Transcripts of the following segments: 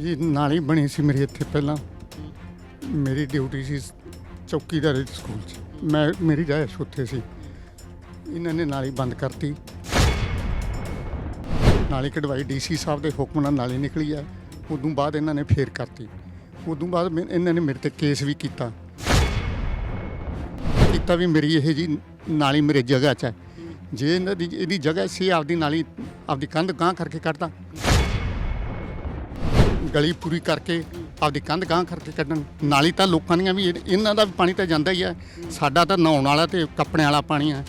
ਜੀ, ਨਾਲੀ ਬਣੀ ਸੀ ਮੇਰੀ ਇੱਥੇ ਪਹਿਲਾਂ। ਮੇਰੀ ਡਿਊਟੀ ਸੀ ਚੌਕੀਦਾਰ ਸਕੂਲ 'ਚ। ਮੈਂ, ਮੇਰੀ ਰਿਹਾਇਸ਼ ਉੱਥੇ ਸੀ। ਇਹਨਾਂ ਨੇ ਨਾਲੀ ਬੰਦ ਕਰਤੀ। ਨਾਲੀ ਕਢਵਾਈ ਡੀਸੀ ਸਾਹਿਬ ਦੇ ਹੁਕਮ ਨਾਲ ਨਾਲੀ ਨਿਕਲੀ ਆ। ਉਦੋਂ ਬਾਅਦ ਇਹਨਾਂ ਨੇ ਫੇਰ ਕਰਤੀ। ਉਦੋਂ ਬਾਅਦ ਮੈਂ- ਇਹਨਾਂ ਨੇ ਮੇਰੇ ਤੇ ਕੇਸ ਵੀ ਕੀਤਾ। ਕੀਤਾ ਵੀ ਮੇਰੀ ਇਹ ਜੀ ਨਾਲੀ ਮੇਰੇ ਜਗ੍ਹਾ 'ਚ ਹੈ ਜੇ ਇਹਨਾਂ ਦੀ, ਇਹਦੀ ਜਗ੍ਹਾ ਸੀ ਆਪਦੀ ਨਾਲੀ ਆਪਦੀ ਕੰਧ ਗਾਂ ਕਰਕੇ ਕੱਢਦਾ ਗਲੀ ਪੂਰੀ ਕਰਕੇ ਆਪਦੀ ਕੰਧ ਗਾਂ ਕਰਕੇ ਕੱਢਣ। ਨਾਲੀ ਤਾਂ ਲੋਕਾਂ ਦੀਆਂ ਵੀ ਇਹਨਾਂ ਦਾ ਵੀ ਪਾਣੀ ਤਾਂ ਜਾਂਦਾ ਹੀ ਹੈ। ਸਾਡਾ ਤਾਂ ਨਹਾਉਣ ਵਾਲਾ ਤੇ ਕੱਪੜਿਆਂ ਵਾਲਾ ਪਾਣੀ ਹੈ।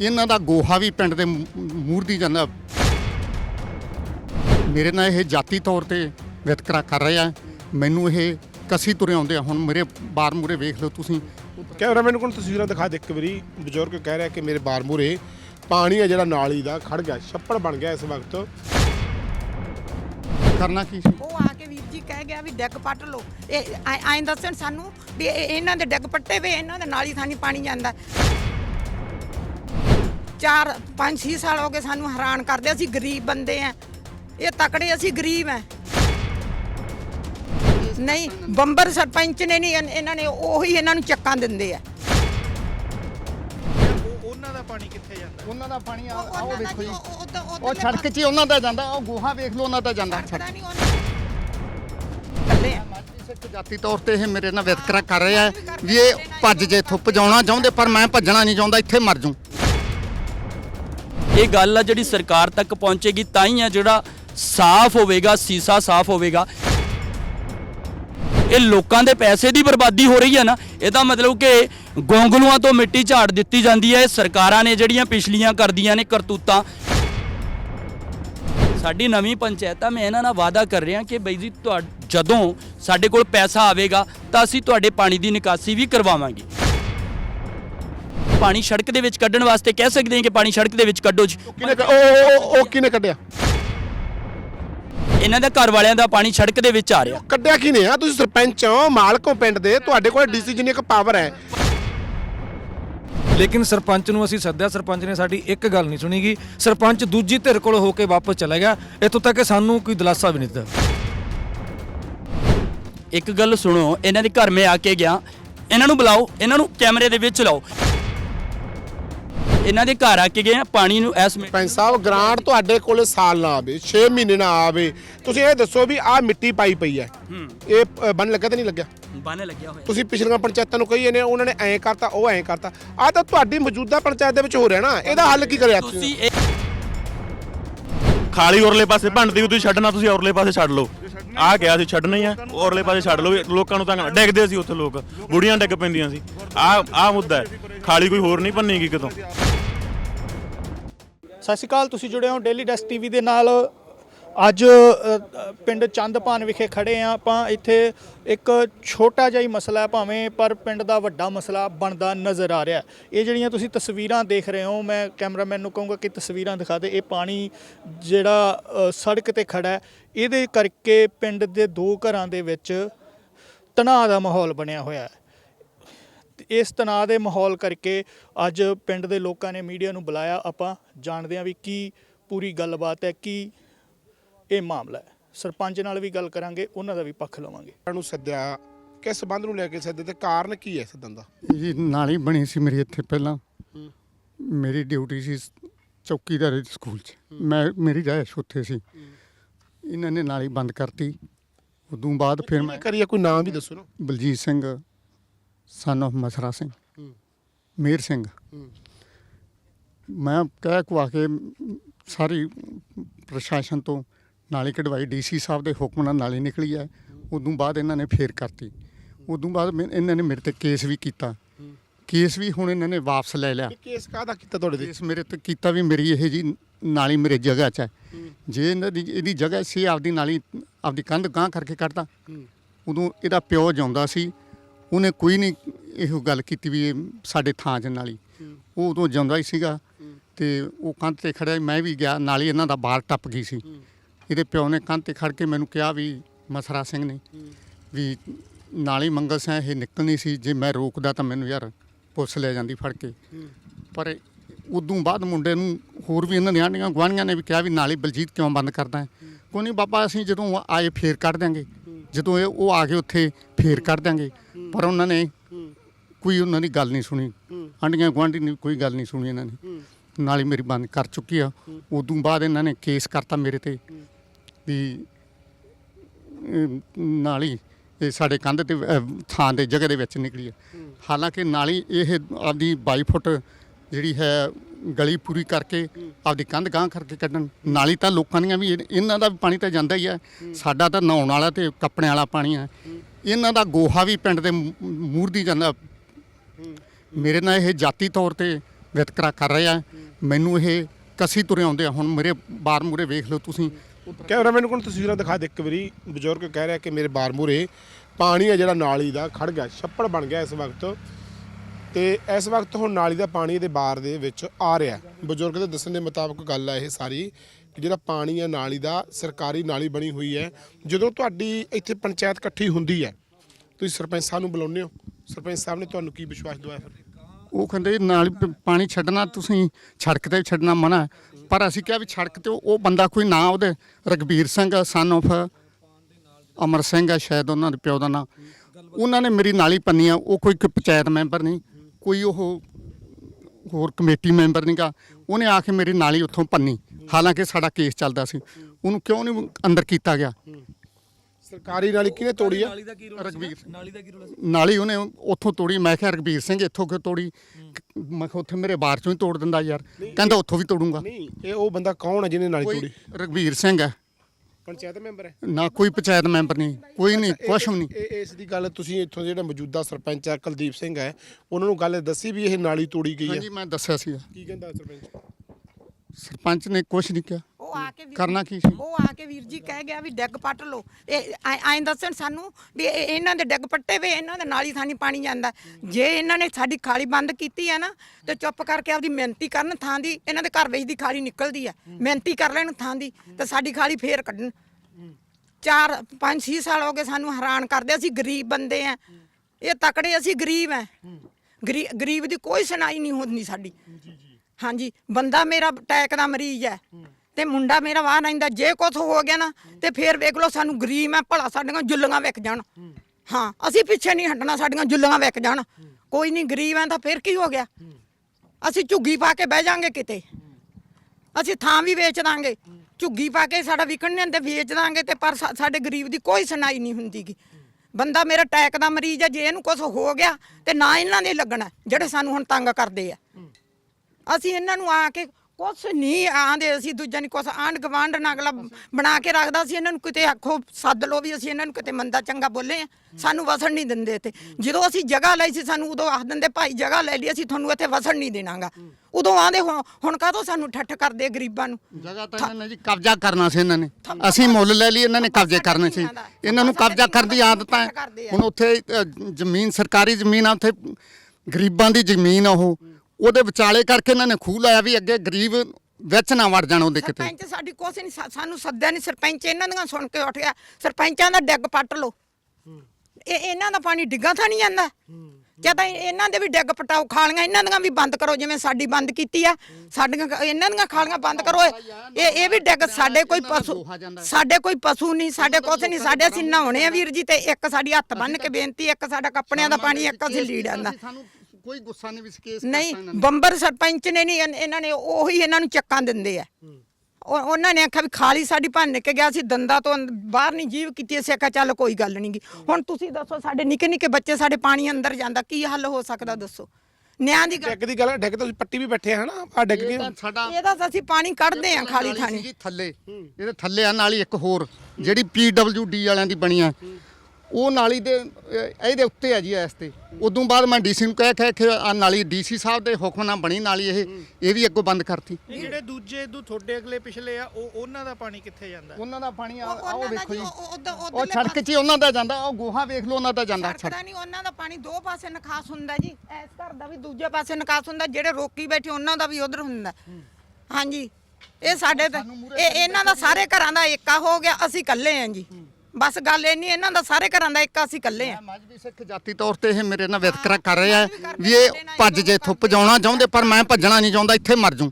ਇਹਨਾਂ ਦਾ ਗੋਹਾ ਵੀ ਪਿੰਡ ਦੇ ਮੂਰ ਦੀ ਜਾਂਦਾ। ਮੇਰੇ ਨਾਲ ਇਹ ਜਾਤੀ ਤੌਰ ਤੇ ਵਿਤਕਰਾ ਕਰ ਰਿਹਾ ਮੈਨੂੰ ਇਹ ਕਸੀ ਤੁਰੇ ਆਉਂਦੇ ਆ। ਹੁਣ ਮੇਰੇ ਬਾਰ ਮੂਰੇ ਵੇਖ ਲਓ ਤੁਸੀਂ। ਕੈਮਰਾਮੈਨ ਕੋਲ ਤਸਵੀਰਾਂ ਦਿਖਾ ਦੇ ਇੱਕ ਵਾਰੀ। ਬਜ਼ੁਰਗ ਕਹਿ ਰਿਹਾ ਕਿ ਮੇਰੇ ਬਾਰ ਮੂਰੇ ਪਾਣੀ ਹੈ ਜਿਹੜਾ ਨਾਲੀ ਦਾ ਖੜ ਗਿਆ, ਛੱਪੜ ਬਣ ਗਿਆ ਇਸ ਵਕਤ। ਕਰਨਾ ਕੀ ਸੀ? ਉਹ ਆ ਕੇ ਵੀਰ ਜੀ ਕਹਿ ਗਿਆ ਵੀ ਡੈਕ ਪੱਟ ਲਓ। ਇਹ ਐਂ- ਦੱਸਣ ਸਾਨੂੰ ਵੀ ਇਹ- ਇਹਨਾਂ ਦੇ ਡੈਕ ਪੱਟੇ ਵੇ, ਇਹਨਾਂ ਦੇ ਨਾਲ ਹੀ ਥਾਨੀ ਪਾਣੀ ਜਾਂਦਾ। ਚਾਰ, ਪੰਜ, ਛੇ ਸਾਲ ਹੋ ਗਏ ਸਾਨੂੰ ਹੈਰਾਨ ਕਰਦੇ, ਅਸੀਂ ਗਰੀਬ ਬੰਦੇ ਆ। ਇਹ ਤਕੜੇ, ਅਸੀਂ ਗਰੀਬ ਆ। ਨਹੀਂ, ਬੰਬਰ ਸਰਪੰਚ ਨੇ ਨਹੀਂ ਇਨ- ਇਹਨਾਂ ਨੇ ਉਹੀ ਇਹਨਾਂ ਨੂੰ ਚੱਕਾਂ ਦਿੰਦੇ ਆ। ਉਹਨਾਂ ਦਾ ਪਾਣੀ ਕਿੱਥੇ ਜਾਂਦਾ? ਉਹਨਾਂ ਦਾ ਪਾਣੀ ਆ ਉਹ- ਦੇਖੋ ਜੀ। ਉਹ- ਸੜਕ 'ਚ ਹੀ ਉਹਨਾਂ ਦਾ ਜਾਂਦਾ ਉਹ ਗੋਹਾ ਵੇਖ ਲਓ ਉਹਨਾਂ ਦਾ ਜਾਂਦਾ ਖੜਾ ਨਹੀਂ ਉਹਨਾਂ ਥੱਲੇ ਆ ਸਿੱਖ ਜਾਤੀ ਤੌਰ ਤੇ ਇਹ ਮੇਰੇ ਨਾਲ ਵਿਤਕਰਾ ਕਰ ਰਿਹਾ ਹੈ ਵੀ ਇਹ ਭੱਜ ਜੇ ਇੱਥੋਂ ਭਜਾਉਣਾ ਚਾਹੁੰਦੇ ਪਰ ਮੈਂ ਭੱਜਣਾ ਨਹੀਂ ਚਾਹੁੰਦਾ ਇੱਥੇ ਮਰ ਜੂ ਇਹ ਗੱਲ ਆ ਜਿਹੜੀ ਸਰਕਾਰ ਤੱਕ ਪਹੁੰਚੇਗੀ ਤਾਂ ਹੀ ਆ ਜਿਹੜਾ ਸਾਫ਼ ਹੋਵੇਗਾ ਸੀਸਾ ਸਾਫ਼ ਹੋਵੇਗਾ। ਇਹ ਲੋਕਾਂ ਦੇ ਪੈਸੇ ਦੀ ਬਰਬਾਦੀ ਹੋ ਰਹੀ ਹੈ ਨਾ ਇਹਦਾ ਮਤਲਬ ਕਿ ਗੋਂਗਲੂਆਂ ਤੋਂ ਮਿੱਟੀ ਝਾੜ ਦਿੱਤੀ ਜਾਂਦੀ ਹੈ ਇਹ ਸਰਕਾਰਾਂ ਨੇ ਜਿਹੜੀਆਂ ਪਿਛਲੀਆਂ ਕਰਦੀਆਂ ਨੇ ਕਰਤੂਤਾਂ। ਸਾਡੀ ਨਵੀਂ ਪੰਚਾਇਤ ਆ, ਮੈਂ ਇਹਨਾਂ ਨਾਲ ਵਾਅਦਾ ਕਰ ਰਿਹਾ ਕਿ ਬਈ ਜੀ, ਤੁਹਾ, ਜਦੋਂ ਸਾਡੇ ਕੋਲ ਪੈਸਾ ਆਵੇਗਾ, ਤਾਂ ਅਸੀਂ ਤੁਹਾਡੇ ਪਾਣੀ ਦੀ ਨਿਕਾਸੀ ਵੀ ਕਰਵਾਵਾਂਗੇ। ਪਾਣੀ ਸੜਕ ਦੇ ਵਿੱਚ ਕੱਢਣ ਵਾਸਤੇ ਕਹਿ ਸਕਦੇ ਹਾਂ ਕਿ ਪਾਣੀ ਸੜਕ ਦੇ ਵਿੱਚ ਕੱਢੋ ਜੀ। ਕਿਹਨੇ ਉਹ, ਉਹ- ਉਹ ਕਿਹਨੇ ਕੱਢਿਆ? ਇਹਨਾਂ ਦੇ ਘਰ ਵਾਲਿਆਂ ਦਾ ਪਾਣੀ ਸੜਕ ਦੇ ਵਿੱਚ ਆ ਰਿਹਾ। ਕੱਢਿਆ ਕਿਹਨੇ ਆ? ਤੁਸੀਂ ਸਰਪੰਚ ਹੋ ਮਾਲਕ ਹੋ ਪਿੰਡ ਦੇ ਤੁਹਾਡੇ ਕੋਲ ਡੀਸੀ ਜਿੰਨੀ ਇੱਕ ਪਾਵਰ ਹੈ। ਲੇਕਿਨ ਸਰਪੰਚ ਨੂੰ ਅਸੀਂ ਸੱਦਿਆ ਸਰਪੰਚ ਨੇ ਸਾਡੀ ਇੱਕ ਗੱਲ ਨਹੀਂ ਸੁਣੀਗੀ। ਸਰਪੰਚ ਦੂਜੀ ਧਿਰ ਕੋਲ ਹੋ ਕੇ ਵਾਪਸ ਚਲਾ ਗਿਆ। ਇੱਥੋਂ ਤੱਕ ਕਿ ਸਾਨੂੰ ਕੋਈ ਦਿਲਾਸਾ ਵੀ ਨਹੀਂ ਦਿੱਤਾ। ਇੱਕ ਗੱਲ ਸੁਣੋ ਇਹਨਾਂ ਦੇ ਘਰ ਮੈਂ ਆ ਕੇ ਗਿਆ। ਇਹਨਾਂ ਨੂੰ ਬੁਲਾਓ ਇਹਨਾਂ ਨੂੰ ਕੈਮਰੇ ਦੇ ਵਿੱਚ ਲਾਓ। ਇਹਨਾਂ ਦੇ ਘਰ ਆ ਕੇ ਗਏ ਆ, ਪਾਣੀ ਨੂੰ ਇਸ ਮਿੰਟ ਸਾਹਿਬ ਗ੍ਰਾਂਟ ਤੁਹਾਡੇ ਕੋਲੇ ਸਾਲ ਨਾ ਆਵੇ 6 ਮਹੀਨੇ ਨਾ ਆਵੇ। ਤੁਸੀਂ ਇਹ ਦੱਸੋ ਵੀ ਆਹ ਮਿੱਟੀ ਪਾਈ ਪਈ ਹੈ। ਇਹ ਅ, ਬੰਨ ਲੱਗਾ ਤੇ ਨਹੀਂ ਲੱਗਿਆ? ਬਾਨੇ ਲੱਗਿਆ ਹੋਇਆ। ਤੁਸੀਂ ਪਿਛਲੀਆਂ ਪੰਚਾਇਤਾਂ ਨੂੰ ਕਹੀ ਨੇ ਉਹਨਾਂ ਨੇ ਐਂ ਕਰਤਾ ਉਹ ਐਂ ਕਰਤਾ। ਆ ਤਾਂ ਤੁਹਾਡੀ ਮੌਜੂਦਾ ਪੰਚਾਇਤ ਦੇ ਵਿੱਚ ਹੋ ਰਿਹਾ ਨਾ ਇਹਦਾ ਹੱਲ ਕੀ ਕਰਿਆ ਤੁਸੀਂ? ਤੁਸੀਂ ਇਹ ਖਾਲੀ ਉਰਲੇ ਪਾਸੇ ਭੰਡਦੀ ਤੁਸੀਂ ਛੱਡਣਾ ਤੁਸੀਂ ਉਰਲੇ ਪਾਸੇ ਛੱਡ ਲਓ। ਆ ਗਿਆ ਸੀ ਛੱਡਣਾ ਹੀ ਆ ਉਰਲੇ ਪਾਸੇ ਛੱਡ ਲਓ ਵੀ ਲੋਕਾਂ ਨੂੰ ਤਾਂ ਡਿੱਗਦੇ ਸੀ ਉੱਥੇ ਲੋਕ ਬੁੜੀਆਂ ਡਿੱਗ ਪੈਂਦੀਆਂ ਸੀ। ਆ ਆ ਮੁੱਦਾ ਹੈ। ਖਾਲੀ ਕੋਈ ਹੋਰ ਨਹੀਂ ਭੰਨੇਗੀ ਕਿਤੋਂ। ਸਤਿ ਸ਼੍ਰੀ ਅਕਾਲ ਤੁਸੀਂ ਜੁੜੇ ਹੋ ਡੇਲੀ ਡੈਸਕ ਟੀਵੀ ਦੇ ਨਾਲ। ਅੱਜ ਅ, ਅ, ਪਿੰਡ ਚੰਦਪਾਨ ਵਿਖੇ ਖੜੇ ਆ ਆਪਾਂ। ਇੱਥੇ ਇੱਕ ਛੋਟਾ ਜਿਹਾ ਹੀ ਮਸਲਾ ਹੈ ਭਾਵੇਂ ਪਰ ਪਿੰਡ ਦਾ ਵੱਡਾ ਮਸਲਾ ਬਣਦਾ ਨਜ਼ਰ ਆ ਰਿਹਾ ਇਹ ਜਿਹੜੀਆਂ ਤੁਸੀਂ ਤਸਵੀਰਾਂ ਦੇਖ ਰਹੇ ਹੋ ਮੈਂ ਕੈਮਰਾਮੈਨ ਨੂੰ ਕਹੂੰਗਾ ਕਿ ਤਸਵੀਰਾਂ ਦਿਖਾ ਦੇ। ਇਹ ਪਾਣੀ ਜਿਹੜਾ ਸੜਕ ਤੇ ਖੜਾ ਹੈ ਇਹਦੇ ਕਰਕੇ ਪਿੰਡ ਦੇ ਦੋ ਘਰਾਂ ਦੇ ਵਿੱਚ ਤਣਾਅ ਦਾ ਮਾਹੌਲ ਬਣਿਆ ਹੋਇਆ ਹੈ। ਇਸ ਤਣਾਅ ਦੇ ਮਾਹੌਲ ਕਰਕੇ ਅੱਜ ਪਿੰਡ ਦੇ ਲੋਕਾਂ ਨੇ ਮੀਡੀਆ ਨੂੰ ਬੁਲਾਇਆ। ਆਪਾਂ ਜਾਣਦੇ ਹਾਂ ਵੀ ਕੀ ਪੂਰੀ ਗੱਲਬਾਤ ਹੈ ਕੀ ਇਹ ਮਾਮਲਾ ਹੈ। ਸਰਪੰਚ ਨਾਲ ਵੀ ਗੱਲ ਕਰਾਂਗੇ ਉਹਨਾਂ ਦਾ ਵੀ ਪੱਖ ਲਵਾਂਗੇ। ਉਹਨਾਂ ਨੂੰ ਸੱਦਿਆ ਕਿਸ ਸੰਬੰਧ ਨੂੰ ਲੈ ਕੇ ਸੱਦੇ ਤੇ ਕਾਰਨ ਕੀ ਹੈ ਸੱਦਣ ਦਾ? ਜੀ ਨਾਲੀ ਬਣੀ ਸੀ ਮੇਰੀ ਇੱਥੇ ਪਹਿਲਾਂ। ਮੇਰੀ ਡਿਊਟੀ ਸੀ ਚੌਕੀਦਾਰ ਸਕੂਲ 'ਚ। ਮੈਂ ਮੇਰੀ ਰਿਹਾਇਸ਼ ਉੱਥੇ ਸੀ। ਇਹਨਾਂ ਨੇ ਨਾਲੀ ਬੰਦ ਕਰਤੀ। ਉਦੋਂ ਬਾਅਦ ਫਿਰ ਮੈਂ ਕਰੀਏ ਕੋਈ ਨਾਮ ਵੀ ਦੱਸੋ ਨਾ। ਬਲਜੀਤ ਸਿੰਘ ਸਨ of ਮਸਰਾ ਸਿੰਘ ਮੇਰ ਸਿੰਘ ਮੈਂ ਕਹਿ ਕੁਆ ਕੇ ਸਾਰੀ ਪ੍ਰਸ਼ਾਸਨ ਤੋਂ ਨਾਲੀ ਕਢਵਾਈ ਡੀਸੀ ਸਾਹਿਬ ਦੇ ਹੁਕਮ ਨਾਲ ਨਾਲੀ ਨਿਕਲੀ ਹੈ। ਉਦੋਂ ਬਾਅਦ ਇਹਨਾਂ ਨੇ ਫੇਰ ਕਰਤੀ। ਉਦੋਂ ਬਾਅਦ ਮੈਂ- ਇਹਨਾਂ ਨੇ ਮੇਰੇ ਤੇ ਕੇਸ ਵੀ ਕੀਤਾ। ਕੇਸ ਵੀ ਹੁਣ ਇਹਨਾਂ ਨੇ ਵਾਪਸ ਲੈ ਲਿਆ। ਇਹ ਕੇਸ ਕਾਹਦਾ ਕੀਤਾ ਤੁਹਾਡੇ ਤੇ? ਕੇਸ ਮੇਰੇ ਤੇ ਕੀਤਾ ਵੀ ਮੇਰੀ ਇਹ ਜੀ ਨਾਲੀ ਮੇਰੇ ਜਗ੍ਹਾ 'ਚ ਹੈ। ਜੇ ਇਹਨਾਂ ਦੀ ਇਹਦੀ ਜਗ੍ਹਾ ਸੀ ਆਪਦੀ ਨਾਲੀ ਆਪਦੀ ਕੰਧ ਗਾਂ ਕਰਕੇ ਕੱਢਦਾ ਉਦੋਂ ਇਹਦਾ ਪਿਓ ਜਾਂਦਾ ਸੀ। ਉਹਨੇ ਕੋਈ ਨਹੀਂ ਇਹੋ ਗੱਲ ਕੀਤੀ ਵੀ ਇਹ ਸਾਡੇ ਥਾਂ 'ਚ ਨਾਲੀ। ਉਹ ਉਦੋਂ ਜਾਂਦਾ ਹੀ ਸੀਗਾ ਤੇ ਉਹ ਕੰਧ ਤੇ ਖੜਿਆ ਮੈਂ ਵੀ ਗਿਆ, ਨਾਲੀ ਇਹਨਾਂ ਦਾ ਬਾਹਰ ਟੱਪ ਗਈ ਸੀ। ਇਹਦੇ ਪਿਓ ਨੇ ਕੰਧ ਤੇ ਖੜ ਕੇ ਮੈਨੂੰ ਕਿਹਾ ਵੀ ਮਸਰਾ ਸਿੰਘ ਨੇ ਵੀ ਨਾਲੀ ਮੰਗਲ ਸਿੰਘ ਇਹ ਨਿਕਲਣੀ ਸੀ, ਜੇ ਮੈਂ ਰੋਕਦਾ ਤਾਂ ਮੈਨੂੰ ਯਾਰ ਪੁਲਿਸ ਲੈ ਜਾਂਦੀ ਫੜ ਕੇ। ਪਰ ਉਦੋਂ ਬਾਅਦ ਮੁੰਡੇ ਨੂੰ ਹੋਰ ਵੀ ਇਹਨਾਂ ਨੇ ਆਂਢੀਆਂ ਗੁਆਂਢੀਆਂ ਨੇ ਵੀ ਕਿਹਾ ਵੀ ਨਾਲੀ ਬਲਜੀਤ ਕਿਉਂ ਬੰਦ ਕਰਦਾ ਹੈ? ਕੋਈ ਨਹੀਂ, ਬਾਬਾ, ਅਸੀਂ ਜਦੋਂ ਆਏ ਫੇਰ ਕੱਢ ਦਾਂਗੇ ਜਦੋਂ ਇਹ ਉਹ ਆ ਕੇ ਉੱਥੇ ਫੇਰ ਕੱਢ ਦਾਂਗੇ ਪਰ ਉਹਨਾਂ ਨੇ ਕੋਈ ਉਹਨਾਂ ਦੀ ਗੱਲ ਨਹੀਂ ਸੁਣੀ। ਆਂਡੀਆਂ ਗੁਆਂਢੀ ਨੇ ਕੋਈ ਗੱਲ ਨਹੀਂ ਸੁਣੀ ਇਹਨਾਂ ਨੇ ਨਾਲ ਹੀ ਮੇਰੀ ਬੰਦ ਕਰ ਚੁੱਕੀ ਆ। ਉਦੋਂ ਬਾਅਦ ਇਹਨਾਂ ਨੇ ਕੇਸ ਕਰਤਾ ਮੇਰੇ ਤੇ। ਵੀ ਨਾਲ ਹੀ ਇਹ ਸਾਡੇ ਕੰਧ ਤੇ ਅਹ, ਥਾਂ ਦੇ ਜਗ੍ਹਾ ਦੇ ਵਿੱਚ ਨਿਕਲੀ ਹੈ। ਹਾਲਾਂਕਿ ਨਾਲ ਹੀ ਇਹ ਆਪਦੀ 22 ਫੁੱਟ ਜਿਹੜੀ ਹੈ ਗਲੀ ਪੂਰੀ ਕਰਕੇ ਆਪਦੀ ਕੰਧ ਗਾਂ ਕਰਕੇ ਕੱਢਣ। ਨਾਲੀ ਤਾਂ ਲੋਕਾਂ ਦੀਆਂ ਵੀ ਇਹ- ਇਹਨਾਂ ਦਾ ਵੀ ਪਾਣੀ ਤਾਂ ਜਾਂਦਾ ਹੀ ਹੈ। ਸਾਡਾ ਤਾਂ ਨਹਾਉਣ ਵਾਲਾ ਤੇ ਕੱਪੜਿਆਂ ਵਾਲਾ ਪਾਣੀ ਹੈ। ਇਹਨਾਂ ਦਾ ਗੋਹਾ ਵੀ ਪਿੰਡ ਦੇ ਮੂ- ਮੂਹਰ ਦੀ ਜਾਂਦਾ। ਮੇਰੇ ਨਾਲ ਇਹ ਜਾਤੀ ਤੌਰ ਤੇ ਵਿਤਕਰਾ ਕਰ ਰਿਹਾ ਮੈਨੂੰ ਇਹ ਕਸੀ ਤੁਰੇ ਆਉਂਦੇ ਆ। ਹੁਣ ਮੇਰੇ ਬਾਰ ਮੂਰੇ ਵੇਖ ਲਓ ਤੁਸੀਂ। ਕੈਮਰਾਮੈਨ ਕੋਲ ਤਸਵੀਰਾਂ ਦਿਖਾ ਦੇ ਇੱਕ ਵਾਰੀ। ਬਜ਼ੁਰਗ ਕਹਿ ਰਿਹਾ ਕਿ ਮੇਰੇ ਬਾਰ ਮੂਹਰੇ ਪਾਣੀ ਹੈ ਜਿਹੜਾ ਨਾਲੀ ਦਾ ਖੜ ਗਿਆ, ਛੱਪੜ ਬਣ ਗਿਆ ਇਸ ਵਕਤ। ਤੇ ਇਸ ਵਕਤ ਹੁਣ ਨਾਲੀ ਦਾ ਪਾਣੀ ਇਹਦੇ ਬਾਰ ਦੇ ਵਿੱਚ ਆ ਰਿਹਾ। ਹੈ। ਬਜ਼ੁਰਗ ਦੇ ਦੱਸਣ ਦੇ ਮੁਤਾਬਕ ਗੱਲ ਹੈ ਇਹ ਸਾਰੀ। ਕਿ ਜਿਹੜਾ ਪਾਣੀ ਹੈ ਨਾਲੀ ਦਾ ਸਰਕਾਰੀ ਨਾਲੀ ਬਣੀ ਹੋਈ ਹੈ, ਜਦੋਂ ਤੁਹਾਡੀ ਇੱਥੇ ਪੰਚਾਇਤ ਇਕੱਠੀ ਹੁੰਦੀ ਹੈ, ਤੁਸੀਂ ਸਰਪੰਚ ਸਾਹਿਬ ਨੂੰ ਬੁਲਾਉਂਦੇ ਹੋ। ਸਰਪੰਚ ਸਾਹਿਬ ਨੇ ਤੁਹਾਨੂੰ ਕੀ ਵਿਸ਼ਵਾਸ ਦਵਾਇਆ ਫਿਰ? ਉਹ ਕਹਿੰਦੇ ਨਾਲ ਪਾਣੀ ਛੱਡਣਾ ਤੁਸੀਂ ਸੜਕ ਤੇ ਛੱਡਣਾ ਮਨਾ ਹੈ। ਪਰ ਅਸੀਂ ਕਿਹਾ ਵੀ ਸੜਕ ਤੇ ਉਹ ਬੰਦਾ ਕੋਈ ਨਾ ਉਹਦੇ ਰਗਵੀਰ ਸਿੰਘ ਸਨ of ਅਮਰ ਸਿੰਘ ਹੈ, ਸ਼ਾਇਦ ਉਹਨਾਂ ਦੇ ਪਿਓ ਦਾ ਨਾਂ। ਉਹਨਾਂ ਨੇ ਮੇਰੀ ਨਾਲੀ ਪੰਨੀ ਆ, ਉਹ ਕੋਈ ਪੰਚਾਇਤ ਮੈਂਬਰ ਨਹੀਂ, ਕੋਈ ਉਹ ਹੋਰ ਕਮੇਟੀ ਮੈਂਬਰ ਨਹੀਂਗਾ ਉਹਨੇ ਆ ਕੇ ਮੇਰੀ ਨਾਲੀ ਉੱਥੋਂ ਪੰਨੀ। ਹਾਲਾਂਕਿ ਸਾਡਾ ਕੇਸ ਚੱਲਦਾ ਸੀ। ਉਹਨੂੰ ਕਿਉਂ ਨਹੀਂ ਅੰਦਰ ਕੀਤਾ ਗਿਆ? ਸਰਕਾਰੀ ਨਾਲੀ ਕਿਹਨੇ ਤੋੜੀ ਆ? ਰਗਵੀਰ ਨਾਲੀ ਦਾ ਕੀ ਰੋਲਾ ਨਾਲੀ ਉਹਨੇ ਉੱਥੋਂ ਤੋੜੀ। ਮੈਂ ਕਿਹਾ ਰਗਵੀਰ ਸਿੰਘ ਇੱਥੋਂ ਕਿਉਂ ਤੋੜੀ? ਮੈਂ ਕਿਹਾ ਉੱਥੇ ਮੇਰੇ ਬਾਰ ਚੋਂ ਹੀ ਤੋੜ ਦਿੰਦਾ ਯਾਰ। ਕਹਿੰਦਾ ਉੱਥੋਂ ਵੀ ਤੋੜੂੰਗਾ। ਨਹੀਂ ਇਹ ਉਹ ਬੰਦਾ ਕੌਣ ਹੈ ਜਿਹਨੇ ਨਾਲੀ ਕੋਈ ਤੋੜੀ? ਰਗਵੀਰ ਸਿੰਘ ਹੈ। ਪੰਚਾਇਤ ਮੈਂਬਰ ਹੈ? ਨਾ ਕੋਈ ਪੰਚਾਇਤ ਮੈਂਬਰ ਨਹੀਂ। ਕੋਈ ਨਹੀਂ ਕੁਛ ਵੀ ਨਹੀਂ। ਇਹ ਇਸ ਦੀ ਗੱਲ ਤੁਸੀਂ ਇੱਥੋਂ ਜਿਹੜਾ ਮੌਜੂਦਾ ਸਰਪੰਚ ਹੈ ਕੁਲਦੀਪ ਸਿੰਘ ਹੈ ਉਹਨਾਂ ਨੂੰ ਗੱਲ ਦੱਸੀ ਵੀ ਇਹ ਨਾਲੀ ਤੋੜੀ ਗਈ ਹੈ? ਹਾਂਜੀ ਮੈਂ ਦੱਸਿਆ ਸੀ ਕੀ ਕਹਿੰਦਾ ਸਰਪੰਚ? ਸਰਪੰਚ ਨੇ ਕੁਛ ਨਹੀਂ ਕਿਹਾ। ਉਹ ਆ ਕੇ ਵੀਰ ਕਰਨਾ ਕੀ ਸੀ? ਉਹ ਆ ਕੇ ਵੀਰ ਜੀ ਕਹਿ ਗਿਆ ਵੀ ਡੈਗ ਪੱਟ ਲਓ। ਇਹ ਐਂ ਦੱਸਣ ਸਾਨੂੰ ਵੀ ਇਹ- ਇਹਨਾਂ ਦੇ ਡੈਗ ਪੱਟੇ ਵੇ ਇਹਨਾਂ ਦੇ ਨਾਲੀ ਥਾਣੀ ਪਾਣੀ ਜਾਂਦਾ। ਜੇ ਇਹਨਾਂ ਨੇ ਸਾਡੀ ਖਾਲੀ ਬੰਦ ਕੀਤੀ ਹੈ ਨਾ ਤੇ ਚੁੱਪ ਕਰਕੇ ਆਪਦੀ ਮਿਹਨਤੀ ਕਰਨ ਥਾਂ ਦੀ ਇਹਨਾਂ ਦੇ ਘਰ ਵਿੱਚ ਦੀ ਖਾਲੀ ਨਿਕਲਦੀ ਹੈ ਮਿਹਨਤੀ ਕਰ ਲੈਣ ਥਾਂ ਦੀ ਤੇ ਸਾਡੀ ਖਾਲੀ ਫੇਰ ਕੱਢਣ। ਚਾਰ ਪੰਜ ਛੇ ਸਾਲ ਹੋ ਗਏ ਸਾਨੂੰ ਹੈਰਾਨ ਕਰਦੇ ਅਸੀਂ ਗਰੀਬ ਬੰਦੇ ਆ। ਇਹ ਤਕੜੇ ਅਸੀਂ ਗਰੀਬ ਆ। ਗਰੀ- ਗਰੀਬ ਦੀ ਕੋਈ ਸੁਣਾਈ ਨਹੀਂ ਹੁੰਦੀ ਸਾਡੀ। ਹਾਂਜੀ ਬੰਦਾ ਮੇਰਾ ਅਟੈਕ ਦਾ ਮਰੀਜ਼ ਹੈ ਤੇ ਮੁੰਡਾ ਮੇਰਾ ਬਾਹਰ ਆਂਦਾ ਜੇ ਕੁਝ ਹੋ ਗਿਆ ਨਾ ਤੇ ਫੇਰ ਵੇਖ ਲਓ ਸਾਨੂੰ ਗਰੀਬ ਹੈ ਭਲਾ ਸਾਡੀਆਂ ਜੁੱਲੀਆਂ ਵਿਕ ਜਾਣ। ਹਾਂ। ਅਸੀਂ ਪਿੱਛੇ ਨਹੀਂ ਹਟਣਾ ਸਾਡੀਆਂ ਜੁੱਲੀਆਂ ਵਿਕ ਜਾਣ। ਕੋਈ ਨਹੀਂ ਗਰੀਬ ਹੈ ਤਾਂ ਫਿਰ ਕੀ ਹੋ ਗਿਆ? ਅਸੀਂ ਝੁੱਗੀ ਪਾ ਕੇ ਬਹਿ ਜਾਾਂਗੇ ਕਿਤੇ। ਅਸੀਂ ਥਾਂ ਵੀ ਵੇਚ ਦਾਂਗੇ। ਝੁੱਗੀ ਪਾ ਕੇ ਸਾਡਾ ਵਿਕਣ ਨਹੀਂ ਤੇ ਵੇਚ ਦਾਂਗੇ ਤੇ ਪਰ ਸਾਡੇ ਗਰੀਬ ਦੀ ਕੋਈ ਸੁਣਾਈ ਨਹੀਂ ਹੁੰਦੀਗੀ ਬੰਦਾ ਮੇਰਾ ਅਟੈਕ ਦਾ ਮਰੀਜ਼ ਹੈ ਜੇ ਇਹਨੂੰ ਕੁਝ ਹੋ ਗਿਆ ਤੇ ਨਾ ਇਹਨਾਂ ਦੇ ਲੱਗਣਾ ਜਿਹੜੇ ਸਾਨੂੰ ਹੁਣ ਤੰਗ ਕਰਦੇ ਆ। ਅਸੀਂ ਇਹਨਾਂ ਨੂੰ ਆ ਕੇ ਕੁਛ ਨਹੀਂ ਆਂਦੇ ਅਸੀਂ ਦੂਜਿਆਂ ਨੂੰ ਕੁਛ ਆਂਢ ਗਵਾਂਢ ਨਾਲ ਅਗਲਾ ਬਣਾ ਕੇ ਰੱਖਦਾ ਸੀ ਇਹਨਾਂ ਨੂੰ ਕਿਤੇ ਆਖੋ ਸੱਦ ਲੋ ਵੀ ਅਸੀਂ ਇਹਨਾਂ ਨੂੰ ਕਿਤੇ ਮੰਦਾ ਚੰਗਾ ਬੋਲੇ ਆ। ਸਾਨੂੰ ਵਸਣ ਨਹੀਂ ਦਿੰਦੇ ਤੇ ਜਦੋਂ ਅਸੀਂ ਜਗ੍ਹਾ ਲਈ ਸੀ ਸਾਨੂੰ ਉਦੋਂ ਆਖ ਦਿੰਦੇ ਭਾਈ ਜਗ੍ਹਾ ਲੈ ਲਈ ਅਸੀਂ ਤੁਹਾਨੂੰ ਇੱਥੇ ਵਸਣ ਨਹੀਂ ਦੇਣਾਗਾ। ਉਦੋਂ ਆਂਦੇ ਹੁਣ ਕਾਹਤੋਂ ਸਾਨੂੰ ਠੱਠ ਕਰਦੇ ਗਰੀਬਾਂ ਨੂੰ? ਜਗ੍ਹਾ ਤਾਂ ਇਹਨਾਂ ਨੇ ਜੀ ਕਬਜ਼ਾ ਕਰਨਾ ਸੀ ਇਹਨਾਂ ਨੇ। ਅਸੀਂ ਮੁੱਲ ਲੈ ਲਈ ਇਹਨਾਂ ਨੇ ਕਬਜ਼ੇ ਕਰਨੇ ਸੀ। ਇਹਨਾਂ ਨੂੰ ਕਬਜ਼ਾ ਕਰਨ ਦੀ ਆਦਤ ਹੈ। ਹੁਣ ਉੱਥੇ ਜ਼ਮੀਨ ਸਰਕਾਰੀ ਜ਼ਮੀਨ ਆ ਉੱਥੇ ਗਰੀਬਾਂ ਦੀ ਜ਼ਮੀਨ ਆ ਉਹ। ਉਹਦੇ ਵਿਚਾਲੇ ਕਰਕੇ ਇਹਨਾਂ ਨੇ ਖੂਹ ਲਾਇਆ ਵੀ ਅੱਗੇ ਗਰੀਬ ਵਿੱਚ ਨਾ ਵੜ ਜਾਣ ਉਹਦੇ ਕਿਤੇ। ਸਰਪੰਚ ਸਾਡੀ ਕੁਛ ਨਹੀਂ ਸਾ- ਸਾਨੂੰ ਸੱਦਿਆ ਨਹੀਂ ਸਰਪੰਚ ਇਹਨਾਂ ਦੀਆਂ ਸੁਣ ਕੇ ਉੱਠ ਗਿਆ। ਸਰਪੰਚਾਂ ਦਾ ਡਿੱਗ ਪੱਟ ਲਓ। ਇਹ ਇਹਨਾਂ ਦਾ ਪਾਣੀ ਡਿੱਗਾ ਥਾਂ ਨਹੀਂ ਜਾਂਦਾ। ਜਾਂ ਤਾਂ ਇਹਨਾਂ ਦੇ ਵੀ ਡਿੱਗ ਪਟਾਓ ਖਾਲੀਆਂ ਇਹਨਾਂ ਦੀਆਂ ਵੀ ਬੰਦ ਕਰੋ ਜਿਵੇਂ ਸਾਡੀ ਬੰਦ ਕੀਤੀ ਆ। ਸਾਡੀਆਂ ਕ- ਇਹਨਾਂ ਦੀਆਂ ਖਾਲੀਆਂ ਬੰਦ ਕਰੋ ਇਹ ਇਹ ਵੀ ਡਿੱਗ ਸਾਡੇ ਕੋਈ ਪਸ਼ੂ ਸਾਡੇ ਕੋਈ ਪਸ਼ੂ ਨਹੀਂ ਸਾਡੇ ਕੁਛ ਨਹੀਂ ਸਾਡੇ ਅਸੀਂ ਨਹਾਉਣੇ ਆ ਵੀਰ ਜੀ ਤੇ ਇੱਕ ਸਾਡੀ ਹੱਥ ਬੰਨ ਕੇ ਬੇਨਤੀ ਇੱਕ ਸਾਡਾ ਕੱਪੜਿਆਂ ਦਾ ਪਾਣੀ ਇੱਕ ਅਸੀਂ ਲੀੜਾਂ ਦਾ। ਸਾਨੂੰ ਕੋਈ ਗੁੱਸਾ ਨਹੀਂ ਵੀ ਇਸ ਕੇਸ ਨਹੀਂ ਬੰਬਰ ਸਰਪੰਚ ਨੇ ਨਹੀਂ ਇਨ- ਇਹਨਾਂ ਨੇ ਉਹੀ ਇਹਨਾਂ ਨੂੰ ਚੱਕਾਂ ਦਿੰਦੇ ਆ। ਉਹ- ਉਹਨਾਂ ਨੇ ਆਖਿਆ ਵੀ ਖਾਲੀ ਸਾਡੀ ਭੰਨ ਕੇ ਗਿਆ ਸੀ ਦੰਦਾਂ ਤੋਂ ਅੰਦ- ਬਾਹਰ ਨਹੀਂ ਜੀਵ ਕੀਤੀ ਅਸੀਂ ਆਖਿਆ ਚੱਲ ਕੋਈ ਗੱਲ ਨਹੀਂਗੀ ਹੁਣ ਤੁਸੀਂ ਦੱਸੋ ਸਾਡੇ ਨਿੱਕੇ ਨਿੱਕੇ ਬੱਚੇ ਸਾਡੇ ਪਾਣੀ ਅੰਦਰ ਜਾਂਦਾ ਕੀ ਹੱਲ ਹੋ ਸਕਦਾ ਦੱਸੋ? ਨਿਆਂ ਦੀ ਗੱਲ ਡੈਕ ਦੀ ਗੱਲ ਡੈਕ ਤੁਸੀਂ ਪੱਟੀ ਵੀ ਬੈਠੇ ਆ ਹਨਾ? ਆ ਡੈਕ ਕੀ ਸਾਡਾ ਤਾਂ ਅਸੀਂ ਪਾਣੀ ਕੱਢਦੇ ਆ ਖਾਲੀ ਥਾਣੀ। ਥੱਲੇ। ਇਹਦੇ ਥੱਲੇ ਆ ਨਾਲੀ ਇੱਕ ਹੋਰ ਜਿਹੜੀ ਪੀਡਬਲਯੂਡੀ ਵਾਲਿਆਂ ਦੀ ਬਣੀ ਆ। ਉਹ ਨਾਲੀ ਦੇ ਇਹਦੇ ਉੱਤੇ ਆ ਜੀ ਇਸ ਤੇ। ਉਦੋਂ ਬਾਅਦ ਮੈਂ ਡੀਸੀ ਨੂੰ ਕਹਿ ਕਹਿ ਕੇ ਆ ਨਾਲੀ ਡੀਸੀ ਸਾਹਿਬ ਦੇ ਹੁਕਮ ਨਾਲ ਬਣੀ ਨਾਲੀ ਇਹ ਇਹ ਵੀ ਅੱਗੋਂ ਬੰਦ ਕਰਤੀ। ਜਿਹੜੇ ਦੂਜੇ ਦੂ ਤੁਹਾਡੇ ਅਗਲੇ ਪਿਛਲੇ ਆ ਉਹ ਉਹਨਾਂ ਦਾ ਪਾਣੀ ਕਿੱਥੇ ਜਾਂਦਾ? ਉਹਨਾਂ ਦਾ ਪਾਣੀ ਆ ਉਹ- ਵੇਖੋ ਜੀ, ਉਹ- ਸੜਕ 'ਚ ਹੀ ਉਹਨਾਂ ਦਾ ਜਾਂਦਾ ਉਹ ਗੋਹਾ ਵੇਖ ਲਓ ਉਹਨਾਂ ਦਾ ਜਾਂਦਾ ਸੜਕ ਦਾ ਨਹੀਂ ਉਹਨਾਂ ਦਾ ਪਾਣੀ ਦੋ ਪਾਸੇ ਨਿਕਾਸ ਹੁੰਦਾ ਜੀ। ਇਸ ਘਰ ਦਾ ਵੀ ਦੂਜੇ ਪਾਸੇ ਨਿਕਾਸ ਹੁੰਦਾ ਜਿਹੜੇ ਰੋਕੀ ਬੈਠੇ ਉਹਨਾਂ ਦਾ ਵੀ ਉਧਰ ਹੁੰਦਾ। ਹਾਂਜੀ। ਇਹ ਸਾਡੇ ਤਾਂ ਇਹ ਇਹਨਾਂ ਦਾ ਸਾਰੇ ਘਰਾਂ ਦਾ ਏਕਾ ਹੋ ਗਿਆ ਅਸੀਂ ਇਕੱਲੇ ਆਂ ਜੀ। ਬਸ ਗੱਲ ਇਹ ਨਹੀਂ ਇਹਨਾਂ ਦਾ ਸਾਰੇ ਘਰਾਂ ਦਾ ਏਕਾ ਅਸੀਂ ਇਕੱਲੇ ਆਂ ਮਜਬੀ ਸਿੱਖ ਜਾਤੀ ਤੌਰ ਤੇ ਇਹ ਮੇਰੇ ਨਾਲ ਵਿਤਕਰਾ ਕਰ ਰਿਹਾ ਹੈ ਵੀ ਇਹ ਭੱਜ ਜੇ ਇੱਥੋਂ ਭਜਾਉਣਾ ਚਾਹੁੰਦੇ ਪਰ ਮੈਂ ਭੱਜਣਾ ਨਹੀਂ ਚਾਹੁੰਦਾ ਇੱਥੇ ਮਰ ਜੂ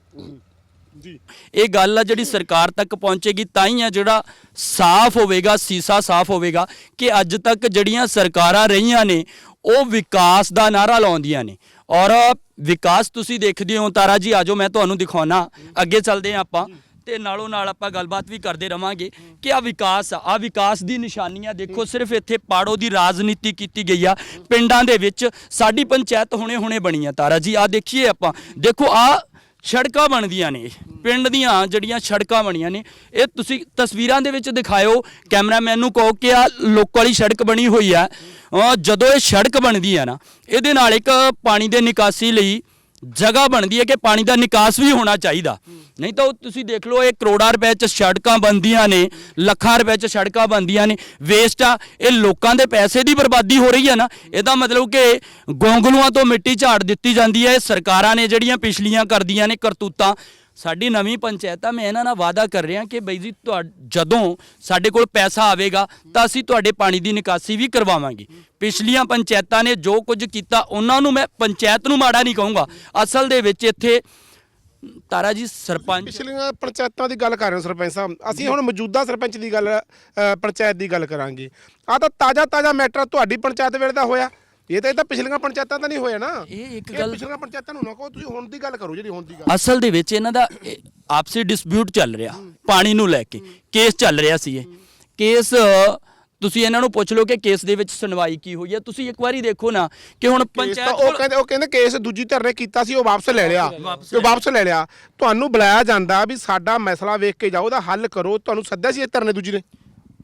ਜੀ। ਇਹ ਗੱਲ ਆ ਜਿਹੜੀ ਸਰਕਾਰ ਤੱਕ ਪਹੁੰਚੇਗੀ ਤਾਂ ਹੀ ਆ ਜਿਹੜਾ ਸਾਫ਼ ਹੋਵੇਗਾ ਸੀਸਾ ਸਾਫ਼ ਹੋਵੇਗਾ ਕਿ ਅੱਜ ਤੱਕ ਜਿਹੜੀਆਂ ਸਰਕਾਰਾਂ ਰਹੀਆਂ ਨੇ ਉਹ ਵਿਕਾਸ ਦਾ ਨਾਰਾ ਲਾਉਂਦੀਆਂ ਨੇ। ਔਰ ਵਿਕਾਸ ਤੁਸੀਂ ਦੇਖਦੇ ਹੋ ਤਾਰਾ ਜੀ ਆਜੋ ਮੈਂ ਤੁਹਾਨੂੰ ਦਿਖਾਉਣਾ। ਅੱਗੇ ਚੱਲਦੇ ਹਾਂ ਆਪਾਂ। ਤੇ ਨਾਲੋਂ ਨਾਲ ਆਪਾਂ ਗੱਲਬਾਤ ਵੀ ਕਰਦੇ ਰਵਾਂਗੇ ਕਿ ਆ ਵਿਕਾਸ ਆ, ਆਹ ਵਿਕਾਸ ਦੀ ਨਿਸ਼ਾਨੀਆਂ ਦੇਖੋ, ਸਿਰਫ ਇੱਥੇ ਪਾੜੋ ਦੀ ਰਾਜਨੀਤੀ ਕੀਤੀ ਗਈ ਆ, ਪਿੰਡਾਂ ਦੇ ਵਿੱਚ ਸਾਡੀ ਪੰਚਾਇਤ ਹੁਣੇ ਹੁਣੇ ਬਣੀ ਆ ਤਾਰਾ ਜੀ ਆ ਦੇਖੀਏ ਆਪਾਂ, ਦੇਖੋ ਆ ਸੜਕਾਂ ਬਣਦੀਆਂ ਨੇ, ਪਿੰਡ ਦੀਆਂ ਜਿਹੜੀਆਂ ਸੜਕਾਂ ਬਣੀਆਂ ਨੇ, ਇਹ ਤੁਸੀਂ ਤਸਵੀਰਾਂ ਦੇ ਵਿੱਚ ਦਿਖਾਇਓ, ਕੈਮਰਾਮੈਨ ਨੂੰ ਕਹੋ ਕਿ ਆ ਲੋਕ ਵਾਲੀ ਸੜਕ ਬਣੀ ਹੋਈ ਆ ਜਦੋਂ ਇਹ ਸੜਕ ਬਣਦੀ ਆ ਨਾ, ਇਹਦੇ ਨਾਲ ਇੱਕ ਪਾਣੀ ਦੇ ਨਿਕਾਸੀ ਲਈ ਜਗ੍ਹਾ ਬਣਦੀ ਹੈ ਕਿ ਪਾਣੀ ਦਾ ਨਿਕਾਸ ਵੀ ਹੋਣਾ ਚਾਹੀਦਾ। ਨਹੀਂ ਤਾਂ ਉਹ ਤੁਸੀਂ ਦੇਖ ਲਓ, ਇਹ ਕਰੋੜਾਂ ਰੁਪਏ ਚ ਸੜਕਾਂ ਬਣਦੀਆਂ ਨੇ, ਲੱਖਾਂ ਰੁਪਏ ਚ ਸੜਕਾਂ ਬਣਦੀਆਂ ਨੇ। ਵੇਸਟ ਆ, ਇਹ ਲੋਕਾਂ ਦੇ ਪੈਸੇ ਦੀ ਬਰਬਾਦੀ ਹੋ ਰਹੀ ਹੈ ਨਾ। ਇਹਦਾ ਮਤਲਬ ਕਿ ਗੋਂਗਲੂਆਂ ਤੋਂ ਮਿੱਟੀ ਝਾੜ ਦਿੱਤੀ ਜਾਂਦੀ ਹੈ। ਇਹ ਸਰਕਾਰਾਂ ਨੇ ਜਿਹੜੀਆਂ ਪਿਛਲੀਆਂ ਕਰਦੀਆਂ ਨੇ ਕਰਤੂਤਾਂ ਸਾਡੀ ਨਵੀਂ ਪੰਚਾਇਤ ਆ, ਮੈਂ ਇਹਨਾਂ ਨਾਲ ਵਾਅਦਾ ਕਰ ਰਿਹਾ ਕਿ ਬਈ ਜੀ ਤੁਹਾ- ਜਦੋਂ ਸਾਡੇ ਕੋਲ ਪੈਸਾ ਆਵੇਗਾ ਤਾਂ ਅਸੀਂ ਤੁਹਾਡੇ ਪਾਣੀ ਦੀ ਨਿਕਾਸੀ ਵੀ ਕਰਵਾਵਾਂਗੇ। ਪਿਛਲੀਆਂ ਪੰਚਾਇਤਾਂ ਨੇ ਜੋ ਕੁਝ ਕੀਤਾ, ਉਹਨਾਂ ਨੂੰ ਮੈਂ ਪੰਚਾਇਤ ਨੂੰ ਮਾੜਾ ਨਹੀਂ ਕਹੂੰਗਾ। ਅਸਲ ਦੇ ਵਿੱਚ ਇੱਥੇ, ਤਾਰਾ ਜੀ, ਸਰਪੰਚ ਪਿਛਲੀਆਂ ਪੰਚਾਇਤਾਂ ਦੀ ਗੱਲ ਕਰ ਰਹੇ ਹੋ ਸਰਪੰਚ ਸਾਹਿਬ। ਅਸੀਂ ਹੁਣ ਮੌਜੂਦਾ ਸਰਪੰਚ ਦੀ ਗੱਲ ਪੰਚਾਇਤ ਦੀ ਗੱਲ ਕਰਾਂਗੇ। ਆ ਤਾਂ ਤਾਜ਼ਾ ਤਾਜ਼ਾ ਮੈਟਰ ਤੁਹਾਡੀ ਪੰਚਾਇਤ ਵੇਲੇ ਦਾ ਹੋਇਆ। ਇਹ ਤਾਂ ਇਹ ਤਾਂ ਪਿਛਲੀਆਂ ਪੰਚਾਇਤਾਂ ਤਾਂ ਨਹੀਂ ਹੋਇਆ ਨਾ। ਇਹ ਇੱਕ ਗੱਲ ਪਿਛਲੀਆਂ ਪੰਚਾਇਤਾਂ ਨੂੰ ਨਾ ਕਹੋ ਤੁਸੀਂ ਹੁਣ ਦੀ ਗੱਲ ਕਰੋ ਜਿਹੜੀ ਹੁਣ ਦੀ ਗੱਲ। ਅਸਲ ਦੇ ਵਿੱਚ ਇਹਨਾਂ ਦਾ ਆਪਸੀ ਡਿਸਪਿਊਟ ਚੱਲ ਰਿਹਾ ਪਾਣੀ ਨੂੰ ਲੈ ਕੇ। ਕੇਸ ਚੱਲ ਰਿਹਾ ਸੀ ਇਹ। ਕੇਸ ਤੁਸੀਂ ਇਹਨਾਂ ਨੂੰ ਪੁੱਛ ਲਓ ਕਿ ਕੇਸ ਦੇ ਵਿੱਚ ਸੁਣਵਾਈ ਕੀ ਹੋਈ ਹੈ। ਤੁਸੀਂ ਇੱਕ ਵਾਰੀ ਦੇਖੋ ਨਾ ਕਿ ਹੁਣ ਪੰਚਾਇਤ ਉਹ ਕਹਿੰਦੇ ਉਹ ਕਹਿੰਦੇ ਕੇਸ ਦੂਜੀ ਧਿਰ ਨੇ ਕੀਤਾ ਸੀ ਉਹ ਵਾਪਸ ਲੈ ਲਿਆ। ਉਹ ਵਾਪਸ ਲੈ ਲਿਆ। ਤੁਹਾਨੂੰ ਬੁਲਾਇਆ ਜਾਂਦਾ ਵੀ ਸਾਡਾ ਮਸਲਾ ਵੇਖ ਕੇ ਜਾਓ ਉਹਦਾ ਹੱਲ ਕਰੋ। ਤੁਹਾਨੂੰ ਸੱਦਿਆ ਸੀ ਇਹ ਧਿਰ ਨੇ ਦੂਜੀ ਨੇ।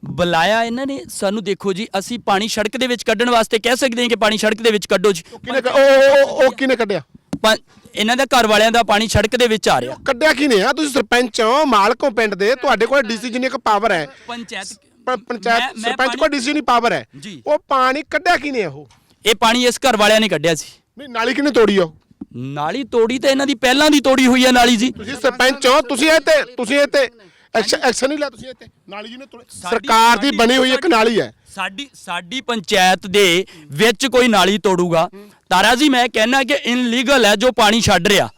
ਬੁਲਾਇਆ ਇਹਨਾਂ ਨੇ ਸਾਨੂੰ ਦੇਖੋ ਜੀ ਅਸੀਂ ਪਾਣੀ ਸੜਕ ਦੇ ਵਿੱਚ ਕੱਢਣ ਵਾਸਤੇ ਕਹਿ ਸਕਦੇ ਹਾਂ ਕਿ ਪਾਣੀ ਸੜਕ ਦੇ ਵਿੱਚ ਕੱਢੋ ਜੀ। ਕਿਹਨੇ ਕ- ਉਹ ਉਹ- ਉਹ ਕਿਹਨੇ ਕੱਢਿਆ? ਪੰ- ਇਹਨਾਂ ਦੇ ਘਰ ਵਾਲਿਆਂ ਦਾ ਪਾਣੀ ਸੜਕ ਦੇ ਵਿੱਚ ਆ ਰਿਹਾ। ਕੱਢਿਆ ਕਿਹਨੇ ਆ? ਤੁਸੀਂ ਸਰਪੰਚ ਹੋ ਮਾਲਕੋ ਪਿੰਡ ਦੇ ਤੁਹਾਡੇ ਕੋਲ ਡੀਸੀ ਜਿੰਨੀ ਇੱਕ ਪਾਵਰ ਹੈ। ਪੰਚਾਇਤ ਪ- ਪੰਚਾਇਤ ਮੈਂ- ਮੈਂ ਸਰਪੰਚ ਕੋਲ ਪਾਣੀ- ਡੀਸੀ ਨਹੀਂ ਪਾਵਰ ਹੈ। ਜੀ। ਉਹ ਪਾਣੀ ਕੱਢਿਆ ਕਿਹਨੇ ਉਹ? ਇਹ ਪਾਣੀ ਇਸ ਘਰ ਵਾਲਿਆਂ ਨੇ ਕੱਢਿਆ ਸੀ। ਨਹੀਂ ਨਾਲੀ ਕਿਹਨੇ ਤੋੜੀ ਆ ਉਹ? ਨਾਲੀ ਤੋੜੀ ਤਾਂ ਇਹਨਾਂ ਦੀ ਪਹਿਲਾਂ ਦੀ ਤੋੜੀ ਹੋਈ ਹੈ ਨਾਲੀ ਜੀ। ਤੁਸੀਂ ਸਰਪੰਚ ਹੋ ਤੁਸੀਂ ਇਹ ਤੇ ਤੁਸੀਂ ਇਹ ਤੇ ਐਕਸ਼ਨ ਐਕਸ਼ਨ ਨਹੀਂ ਲਿਆ ਤੁਸੀਂ ਤੇ ਨਾਲੀ ਜਿਹਨੇ ਤੋੜੀ ਸਰਕਾਰ ਦੀ ਸਾਡੀ- ਬਣੀ ਹੋਈ ਇੱਕ ਨਾਲੀ ਹੈ। ਸਾਡੀ ਸਾਡੀ ਪੰਚਾਇਤ ਦੇ ਵਿੱਚ ਕੋਈ ਨਾਲੀ ਤੋੜੂਗਾ। ਤਾਰਾ ਜੀ ਮੈਂ ਕਹਿਣਾ ਕਿ ਇਨਲੀਗਲ ਹੈ ਜੋ ਪਾਣੀ ਛੱਡ ਰਿਹਾ।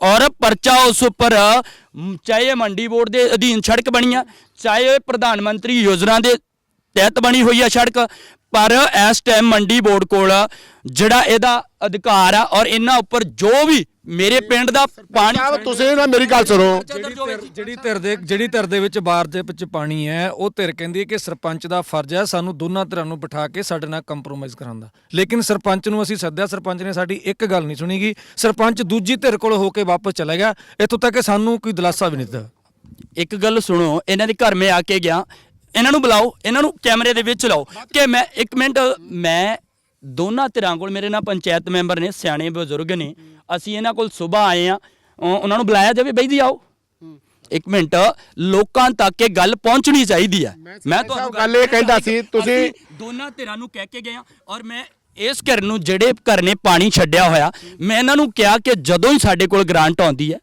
ਔਰ ਪਰਚਾ ਉਸ ਉੱਪਰ ਮ, ਚਾਹੇ ਇਹ ਮੰਡੀ ਬੋਰਡ ਦੇ ਅਧੀਨ ਸੜਕ ਬਣੀ ਆ ਚਾਹੇ ਇਹ ਪ੍ਰਧਾਨ ਮੰਤਰੀ ਯੋਜਨਾ ਦੇ ਤਹਿਤ ਬਣੀ ਹੋਈ ਆ ਸੜਕ ਪਰ ਇਸ ਟਾਈਮ ਮੰਡੀ ਬੋਰਡ ਕੋਲ ਜਿਹੜਾ ਇਹਦਾ ਅਧਿਕਾਰ ਆ ਔਰ ਇਹਨਾਂ ਉੱਪਰ ਜੋ ਵੀ ਮੇਰੇ ਪਿੰਡ ਦਾ ਪਾਣੀ ਸਾਹਿਬ ਤੁਸੀਂ ਨਾ ਮੇਰੀ ਗੱਲ ਸੁਣੋ। ਜਿਹੜੀ ਧਿਰ- ਦੇ ਜਿਹੜੀ ਧਿਰ ਦੇ ਵਿੱਚ ਬਾਰ ਦੇ ਵਿੱਚ ਪਾਣੀ ਹੈ ਉਹ ਧਿਰ ਕਹਿੰਦੀ ਹੈ ਕਿ ਸਰਪੰਚ ਦਾ ਫਰਜ਼ ਹੈ ਸਾਨੂੰ ਦੋਨਾਂ ਧਿਰਾਂ ਨੂੰ ਬਿਠਾ ਕੇ ਸਾਡੇ ਨਾਲ ਕੰਪਰੋਮਾਈਜ਼ ਕਰਾਉਣ ਦਾ। ਲੇਕਿਨ ਸਰਪੰਚ ਨੂੰ ਅਸੀਂ ਸੱਦਿਆ ਸਰਪੰਚ ਨੇ ਸਾਡੀ ਇੱਕ ਗੱਲ ਨਹੀਂ ਸੁਣੀਗੀ ਸਰਪੰਚ ਦੂਜੀ ਧਿਰ ਕੋਲ ਹੋ ਕੇ ਵਾਪਸ ਚਲਾ ਗਿਆ। ਇੱਥੋਂ ਤੱਕ ਕਿ ਸਾਨੂੰ ਕੋਈ ਦਿਲਾਸਾ ਵੀ ਨਹੀਂ ਦਿੱਤਾ। ਇੱਕ ਗੱਲ ਸੁਣੋ ਇਹਨਾਂ ਦੇ ਘਰ ਮੈਂ ਆ ਕੇ ਗਿਆ। ਇਹਨਾਂ ਨੂੰ ਬੁਲਾਓ ਇਹਨਾਂ ਨੂੰ ਕੈਮਰੇ ਦੇ ਵਿੱਚ ਲਾਓ। ਕਿ ਮੈਂ ਇੱਕ ਮਿੰਟ ਮੈਂ ਦੋਨਾਂ ਧਿਰਾਂ ਕੋਲ ਮੇਰੇ ਨਾਲ ਪੰਚਾਇਤ ਮੈਂਬਰ ਨੇ ਸਿਆਣੇ ਬਜ਼ੁਰਗ ਨੇ। ਅਸੀਂ ਇਹਨਾਂ ਕੋਲ ਸਵੇਰ ਆਏ ਆ ਉਹਨਾਂ ਨੂੰ ਬੁਲਾਇਆ ਜਾਵੇ ਬਈ ਜੀ ਆਓ। ਇੱਕ ਮਿੰਟ ਲੋਕਾਂ ਤੱਕ ਇਹ ਗੱਲ ਪਹੁੰਚਣੀ ਚਾਹੀਦੀ ਹੈ। ਮੈਂ ਤੁਹਾਨੂੰ ਗੱਲ ਇਹ ਕਹਿੰਦਾ ਸੀ, ਤੁਸੀਂ- ਦੋਨਾਂ ਧਿਰਾਂ ਨੂੰ ਕਹਿ ਕੇ ਗਏ ਆ ਔਰ ਮੈਂ ਇਸ ਘਰ ਨੂੰ ਜਿਹੜੇ ਘਰ ਨੇ ਪਾਣੀ ਛੱਡਿਆ ਹੋਇਆ ਮੈਂ ਇਹਨਾਂ ਨੂੰ ਕਿਹਾ ਕਿ ਜਦੋਂ ਹੀ ਸਾਡੇ ਕੋਲ ਗ੍ਰਾਂਟ ਆਉਂਦੀ ਹੈ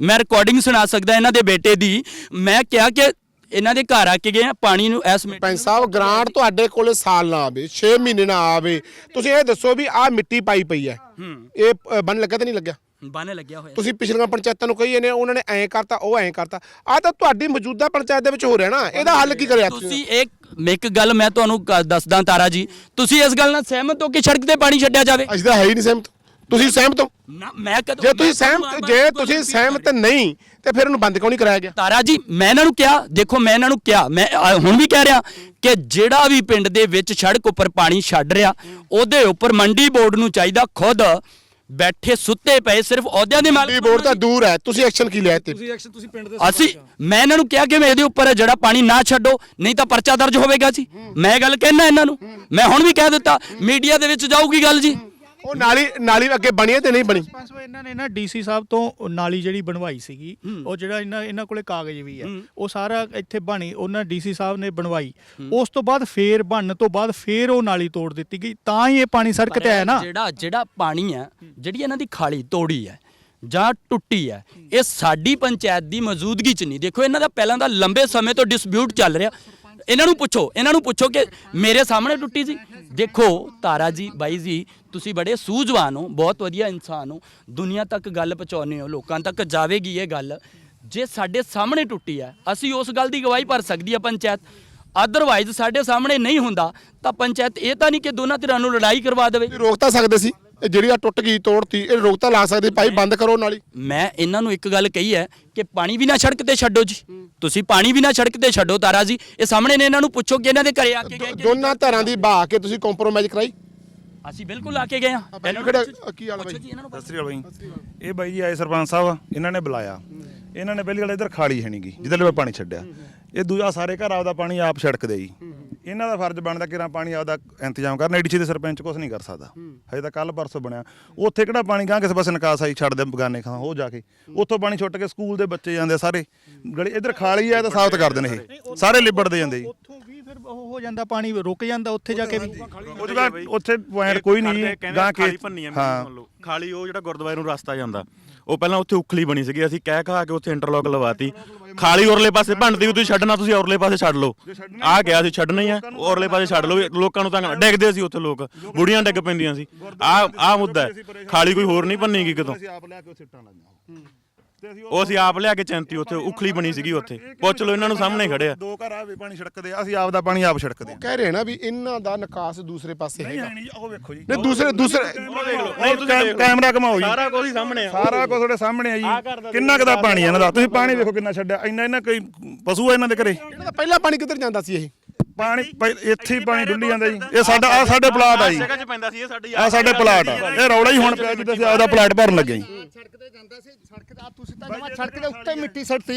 ਮੈਂ ਰਿਕਾਰਡਿੰਗ ਸੁਣਾ ਸਕਦਾ ਇਹਨਾਂ ਦੇ ਬੇਟੇ ਦੀ ਮੈਂ ਕਿਹਾ ਕਿ ਇਹਨਾਂ ਦੇ ਘਰ ਆ ਕੇ ਗਏ ਆ ਪਾਣੀ ਨੂੰ ਇਸ ਮਿੰਟ ਸਰਪੰਚ ਸਾਹਿਬ ਗ੍ਰਾਂਟ ਤੁਹਾਡੇ ਕੋਲੇ ਸਾਲ ਨਾ ਆਵੇ 6 ਮਹੀਨੇ ਨਾ ਆਵੇ। ਤੁਸੀਂ ਇਹ ਦੱਸੋ ਵੀ ਆਹ ਮਿੱਟੀ ਪਾਈ ਪਈ ਹੈ। ਇਹ ਅ, ਬਣ ਲੱਗਾ ਤਾਂ ਨਹੀਂ ਲੱਗਿਆ? ਬਾਨੇ ਲੱਗਿਆ ਹੋਇਆ। ਤੁਸੀਂ ਪਿਛਲੀਆਂ ਪੰਚਾਇਤਾਂ ਨੂੰ ਕਹੀਏ ਨੇ ਉਹਨਾਂ ਨੇ ਐਂ ਕਰਤਾ ਉਹ ਐਂ ਕਰਤਾ। ਆ ਤਾਂ ਤੁਹਾਡੀ ਮੌਜੂਦਾ ਪੰਚਾਇਤ ਦੇ ਵਿੱਚ ਹੋ ਰਿਹਾ ਨਾ ਇਹਦਾ ਹੱਲ ਕੀ ਕਰਿਆ ਤੁਸੀਂ? ਤੁਸੀਂ ਇੱਕ ਇੱਕ ਗੱਲ ਮੈਂ ਤੁਹਾਨੂੰ ਕ- ਦੱਸਦਾ ਤਾਰਾ ਜੀ ਤੁਸੀਂ ਇਸ ਗੱਲ ਨਾਲ ਸਹਿਮਤ ਹੋ ਕਿ ਸੜਕ ਤੇ ਪਾਣੀ ਛੱਡਿਆ ਜਾਵੇ? ਅਸੀਂ ਤਾਂ ਹੈ ਹੀ ਨਹੀਂ ਸਹਿਮਤ। ਤੁਸੀਂ ਸਹਿਮਤ ਹੋ? ਨਾ ਮੈਂ ਕਦੋਂ ਜੇ ਤੁਸੀਂ ਸਹਿਮਤ ਜੇ ਤੁਸੀਂ ਸਹਿਮਤ। ਨਹੀਂ ਤੇ ਫਿਰ ਉਹਨੂੰ ਬੰਦ ਕਿਉਂ ਨਹੀਂ ਕਰਾਇਆ ਗਿਆ? ਤਾਰਾ ਜੀ ਮੈਂ ਇਹਨਾਂ ਨੂੰ ਕਿਹਾ ਦੇਖੋ ਮੈਂ ਇਹਨਾਂ ਨੂੰ ਕਿਹਾ ਮੈਂ ਅ, ਹੁਣ ਵੀ ਕਹਿ ਰਿਹਾ ਕਿ ਜਿਹੜਾ ਵੀ ਪਿੰਡ ਦੇ ਵਿੱਚ ਸੜਕ ਉੱਪਰ ਪਾਣੀ ਛੱਡ ਰਿਹਾ ਉਹਦੇ ਉੱਪਰ ਮੰਡੀ ਬੋਰਡ ਨੂੰ ਚਾਹੀਦਾ ਖੁਦ ਬੈਠੇ ਸੁੱਤੇ ਪਏ ਸਿਰਫ ਅਹੁਦਿਆਂ ਦੇ ਮਾਲਕ ਬੋਰਡ ਤਾਂ ਦੂਰ ਹੈ ਤੁਸੀਂ ਐਕਸ਼ਨ ਕੀ ਲਿਆ ਤੁਸੀਂ ਐਕਸ਼ਨ ਤੁਸੀਂ ਪਿੰਡ ਦੇ ਅਸੀਂ ਮੈਂ ਇਹਨਾਂ ਨੂੰ ਕਿਹਾ ਕਿ ਮੈਂ ਇਹਦੇ ਉੱਪਰ ਜਿਹੜਾ ਪਾਣੀ ਨਾ ਛੱਡੋ ਨਹੀਂ ਤਾਂ ਪਰਚਾ ਦਰਜ ਹੋਵੇਗਾ ਜੀ। ਮੈਂ ਇਹ ਗੱਲ ਕਹਿਣਾ ਇਹਨਾਂ ਨੂੰ। ਮੈਂ ਹੁਣ ਵੀ ਕਹਿ ਦਿੱਤਾ ਮੀਡੀਆ ਦੇ ਵਿੱਚ ਜਾਊਗੀ ਗੱਲ ਜੀ। ਉਹ ਨਾਲੀ ਨਾਲੀ ਅੱਗੇ ਬਣੀ ਹੈ ਤੇ ਨਹੀਂ ਬਣੀ? ਪੰਜ ਸੌ ਇਹਨਾਂ ਨੇ ਨਾ ਡੀਸੀ ਸਾਹਿਬ ਤੋਂ ਨਾਲੀ ਜਿਹੜੀ ਬਣਵਾਈ ਸੀਗੀ ਉਹ ਜਿਹੜਾ ਇਹਨਾਂ ਇਹਨਾਂ ਕੋਲੇ ਕਾਗਜ਼ ਵੀ ਹੈ। ਉਹ ਸਾਰਾ ਇੱਥੇ ਬਣੀ ਉਹਨਾਂ ਡੀਸੀ ਸਾਹਿਬ ਨੇ ਬਣਵਾਈ। ਉਸ ਤੋਂ ਬਾਅਦ ਫੇਰ ਬਣਨ ਤੋਂ ਬਾਅਦ ਫੇਰ ਉਹ ਨਾਲੀ ਤੋੜ ਦਿੱਤੀ ਗਈ। ਤਾਂ ਹੀ ਇਹ ਪਾਣੀ ਸੜਕ ਤੇ ਆਇਆ ਨਾ। ਜਿਹੜਾ ਜਿਹੜਾ ਪਾਣੀ ਹੈ ਜਿਹੜੀ ਇਹਨਾਂ ਦੀ ਖਾਲੀ ਤੋੜੀ ਹੈ ਜਾਂ ਟੁੱਟੀ ਹੈ ਇਹ ਸਾਡੀ ਪੰਚਾਇਤ ਦੀ ਮੌਜੂਦਗੀ ਚ ਨਹੀਂ। ਦੇਖੋ ਇਹਨਾਂ ਦਾ ਪਹਿਲਾਂ ਦਾ ਲੰਬੇ ਸਮੇਂ ਤੋਂ ਡਿਸਪਿਊਟ ਚੱਲ ਰਿਹਾ। ਇਹਨਾਂ ਨੂੰ ਪੁੱਛੋ ਇਹਨਾਂ ਨੂੰ ਪੁੱਛੋ ਕਿ ਮੇਰੇ ਸਾਹਮਣੇ ਟੁੱਟੀ ਸੀ। ਦੇਖੋ ਤਾਰਾ ਜੀ ਬਾਈ ਜੀ ਤੁਸੀਂ ਬੜੇ ਸੂਝਵਾਨ ਹੋ ਬਹੁਤ ਵਧੀਆ ਇਨਸਾਨ ਹੋ। ਦੁਨੀਆ ਤੱਕ ਗੱਲ ਪਹੁੰਚਾਉਂਦੇ ਹੋ ਲੋਕਾਂ ਤੱਕ ਜਾਵੇਗੀ ਇਹ ਗੱਲ। ਜੇ ਸਾਡੇ ਸਾਹਮਣੇ ਟੁੱਟੀ ਹੈ ਅਸੀਂ ਉਸ ਗੱਲ ਦੀ ਗਵਾਹੀ ਭਰ ਸਕਦੀ ਹੈ ਪੰਚਾਇਤ। ਅਦਰਵਾਈਜ਼ ਸਾਡੇ ਸਾਹਮਣੇ ਨਹੀਂ ਹੁੰਦਾ ਤਾਂ ਪੰਚਾਇਤ ਇਹ ਤਾਂ ਨਹੀਂ ਕਿ ਦੋਨਾਂ ਧਿਰਾਂ ਨੂੰ ਲੜਾਈ ਕਰਵਾ ਦੇਵੇ। ਰੋਕ ਤਾਂ ਸਕਦੇ ਸੀ ਇਹ ਜਿਹੜੀ ਆ ਟੁੱਟ ਗਈ ਤੋੜਤੀ ਇਹ ਰੋਕ ਤਾਂ ਲਾ ਸਕਦੇ ਭਾਈ ਬੰਦ ਕਰੋ ਨਾਲੀ। ਮੈਂ ਇਹਨਾਂ ਨੂੰ ਇੱਕ ਗੱਲ ਕਹੀ ਹੈ ਕਿ ਪਾਣੀ ਵੀ ਨਾ ਸੜਕ ਤੇ ਛੱਡੋ ਜੀ। ਤੁਸੀਂ ਪਾਣੀ ਵੀ ਨਾ ਸੜਕ ਤੇ ਛੱਡੋ ਤਾਰਾ ਜੀ। ਇਹ ਸਾਹਮਣੇ ਨੇ ਇਹਨਾਂ ਨੂੰ ਪੁੱਛੋ ਕਿ ਇਹਨਾਂ ਦੇ ਘਰੇ ਆ ਕੇ ਗਏ ਕਿ- ਦੋਨਾਂ ਧਿਰਾਂ ਦੀ ਬਹਾ ਕੇ ਤੁਸੀਂ ਕੰਪਰੋਮਾਈਜ਼ ਕਰਾਈ? ਅਸੀਂ ਬਿਲਕੁਲ ਆ ਕੇ ਗਏ ਹਾਂ ਇਹਨਾਂ ਨੂੰ ਪੁੱਛੋ ਜੀ। ਕੀ ਹਾਲ ਬਾਈ? ਜੀ ਇਹਨਾਂ ਨੂੰ ਸਤਿ ਸ੍ਰੀ ਅਕਾਲ ਬਾਈ। ਇਹ ਬਾਈ ਜੀ ਆਏ ਸਰਪੰਚ ਸਾਹਿਬ ਇਹਨਾਂ ਨੇ ਬੁਲਾਇਆ। ਇਹਨਾਂ ਨੇ ਪਹਿਲੀ ਗੱਲ ਇੱਧਰ ਖਾਲੀ ਹੈ ਨਹੀਂਗੀ ਜਿੱਧਰ ਲਈ ਪਾਣੀ ਛੱਡਿਆ। ਇਹ ਦੂਜਾ ਸਾਰੇ ਘਰ ਆਪਦਾ ਪਾਣੀ ਆਪ ਛਿੜਕਦੇ ਜੀ। ਇਹਨਾਂ ਦਾ ਫਰਜ਼ ਬਣਦਾ ਕਿ ਰਾਂ ਪਾਣੀ ਆਪਦਾ ਇੰਤਜ਼ਾਮ ਕਰਨ ਏਡੀਸੀ ਦੇ ਸਰਪੰਚ ਕੁਝ ਨਹੀਂ ਕਰ ਸਕਦਾ। ਹਜੇ ਤਾਂ ਕੱਲ ਪਰਸੋਂ ਬਣਿਆ। ਉੱਥੇ ਕਿਹੜਾ ਪਾਣੀ ਗਾਂ ਕਿਸੇ ਪਾਸੇ ਨਿਕਾਸ ਆਈ ਛੱਡ ਦੇ ਬਗਾਨੇ ਖਾਂ ਉਹ ਜਾ ਕੇ। ਉੱਥੋਂ ਪਾਣੀ ਛੁੱਟ ਕੇ ਸਕੂਲ ਦੇ ਬੱਚੇ ਜਾਂਦੇ ਆ ਸਾਰੇ। ਗਲੀ ਇੱਧਰ ਖਾਲੀ ਹੈ ਤਾਂ ਸਾਫ਼ ਕਰਦੇ ਨੇ ਇਹ। ਸਾਰੇ ਲਿਬੜਦੇ ਜਾਂਦੇ ਜੀ। ਉੱਥੋਂ ਵੀ ਫਿਰ ਉਹ ਹੋ ਜਾਂਦਾ ਪਾਣੀ ਰੁਕ ਜਾਂਦਾ ਉੱਥੇ ਜਾ ਕੇ ਵੀ। ਉਹ ਜਗ੍ਹਾ ਉੱਥੇ ਪੁਆਇੰਟ ਕੋਈ ਨਹੀਂ ਗਾਂ ਕੇ ਭੰਨੀ ਆ ਖਾਲੀ ਉਹ ਜਿਹੜਾ ਗੁਰਦੁਆਰੇ ਨੂੰ ਰਸਤਾ ਜਾਂਦਾ। ਉਹ ਪਹਿਲਾਂ ਉੱਥੇ ਉਖਲੀ ਬਣੀ ਸੀਗੀ ਅਸੀਂ ਕਹਿ ਕਹਾ ਕੇ ਉੱਥੇ ਇੰਟਰਲੌਕ ਲਵਾਤੀ। ਖਾਲੀ ਉਰਲੇ ਪਾਸੇ ਭੰਨਦੀ ਵੀ ਤੁਸੀਂ ਛੱਡਣਾ ਤੁਸੀਂ ਉਰਲੇ ਪਾਸੇ ਛੱਡ ਲਓ। ਆ ਗਿਆ ਸੀ ਛੱਡਣਾ ਹੀ ਆ ਉਰਲੇ ਪਾਸੇ ਛੱਡ ਲਓ ਲੋਕਾਂ ਨੂੰ ਤਾਂ ਡਿੱਗਦੇ ਸੀ ਉੱਥੇ ਲੋਕ ਬੁੜੀਆਂ ਡਿੱਗ ਪੈਂਦੀਆਂ ਸੀ। ਆ ਆ ਮੁੱਦਾ ਹੈ। ਖਾਲੀ ਕੋਈ ਹੋਰ ਨਹੀਂ ਭੰਨੀਗੀ ਕਿਤੋਂ। ਅਸੀਂ ਆਪ ਲੈ ਕੇ ਉੱਥੇ ਸਿੱਟਾਂ ਲਾਈਆਂ ਤੇ ਅਸੀਂ ਉਹ ਅਸੀਂ ਆਪ ਲਿਆ ਕੇ ਚੈਂਤੀ ਉੱਥੇ ਉਖਲੀ ਬਣੀ ਸੀਗੀ ਉੱਥੇ। ਪੁੱਛ ਲਓ ਇਹਨਾਂ ਨੂੰ ਸਾਹਮਣੇ ਖੜੇ ਆ। ਦੋ ਘਰ ਆ ਵੀ ਪਾਣੀ ਛਿੜਕਦੇ ਆ ਅਸੀਂ ਆਪ ਦਾ ਪਾਣੀ ਆਪ ਛਿੜਕਦੇ ਆ। ਕਹਿ ਰਹੇ ਨਾ ਵੀ ਇਹਨਾਂ ਦਾ ਨਿਕਾਸ ਦੂਸਰੇ ਪਾਸੇ ਹੈਗਾ। ਨਹੀਂ ਉਹ ਵੇਖੋ ਜੀ। ਨਹੀਂ ਦੂਸਰੇ ਦੂਸਰੇ ਨਹੀਂ ਤੁਸੀਂ ਕੈਮਰਾ ਘਮਾਓ ਜੀ। ਸਾਰਾ ਕੁਝ ਹੀ ਸਾਹਮਣੇ ਆ। ਸਾਰਾ ਕੁਝ ਤੁਹਾਡੇ ਸਾਹਮਣੇ ਆ ਜੀ। ਕਿੰਨਾ ਕੁ ਦਾ ਪਾਣੀ ਇਹਨਾਂ ਦਾ? ਤੁਸੀਂ ਪਾਣੀ ਵੇਖੋ ਕਿੰਨਾ ਛੱਡਿਆ। ਇੰਨਾ ਇਹਨਾਂ ਕੋਈ ਪਸ਼ੂ ਆ ਇਹਨਾਂ ਦੇ ਘਰੇ? ਇਹਨਾਂ ਦਾ ਪਹਿਲਾ ਪਾਣੀ ਕਿੱਧਰ ਜਾਂਦਾ ਸੀ ਇਹ? ਪਾਣੀ ਇੱਥੇ ਹੀ ਪਾਣੀ ਡੁੱਲੀ ਜਾਂਦਾ ਜੀ। ਇਹ ਸਾਡਾ ਆ ਸਾਡੇ ਪਲਾਟ ਆ ਜੀ। ਜਗ੍ਹਾ 'ਚ ਪੈਂਦਾ ਸੀ ਇਹ ਸਾਡੀ ਆ ਸਾਡੇ ਪਲਾਟ ਆ। ਇਹ ਰੌਲਾ ਹੀ ਹੁਣ ਪਿਆ ਜਿੱਦਾਂ ਅਸੀਂ ਆਪਦਾ ਪਲਾਟ ਭਰਨ ਲੱਗੇ ਜੀ। ਸੜਕ ਤੇ ਜਾਂਦਾ ਸੀ ਸੜਕ ਤੇ ਤੁਸੀਂ ਤਾਂ ਜਮਾ ਸੜਕ ਦੇ ਉੱਤੇ ਮਿੱਟੀ ਸੜਤੀ।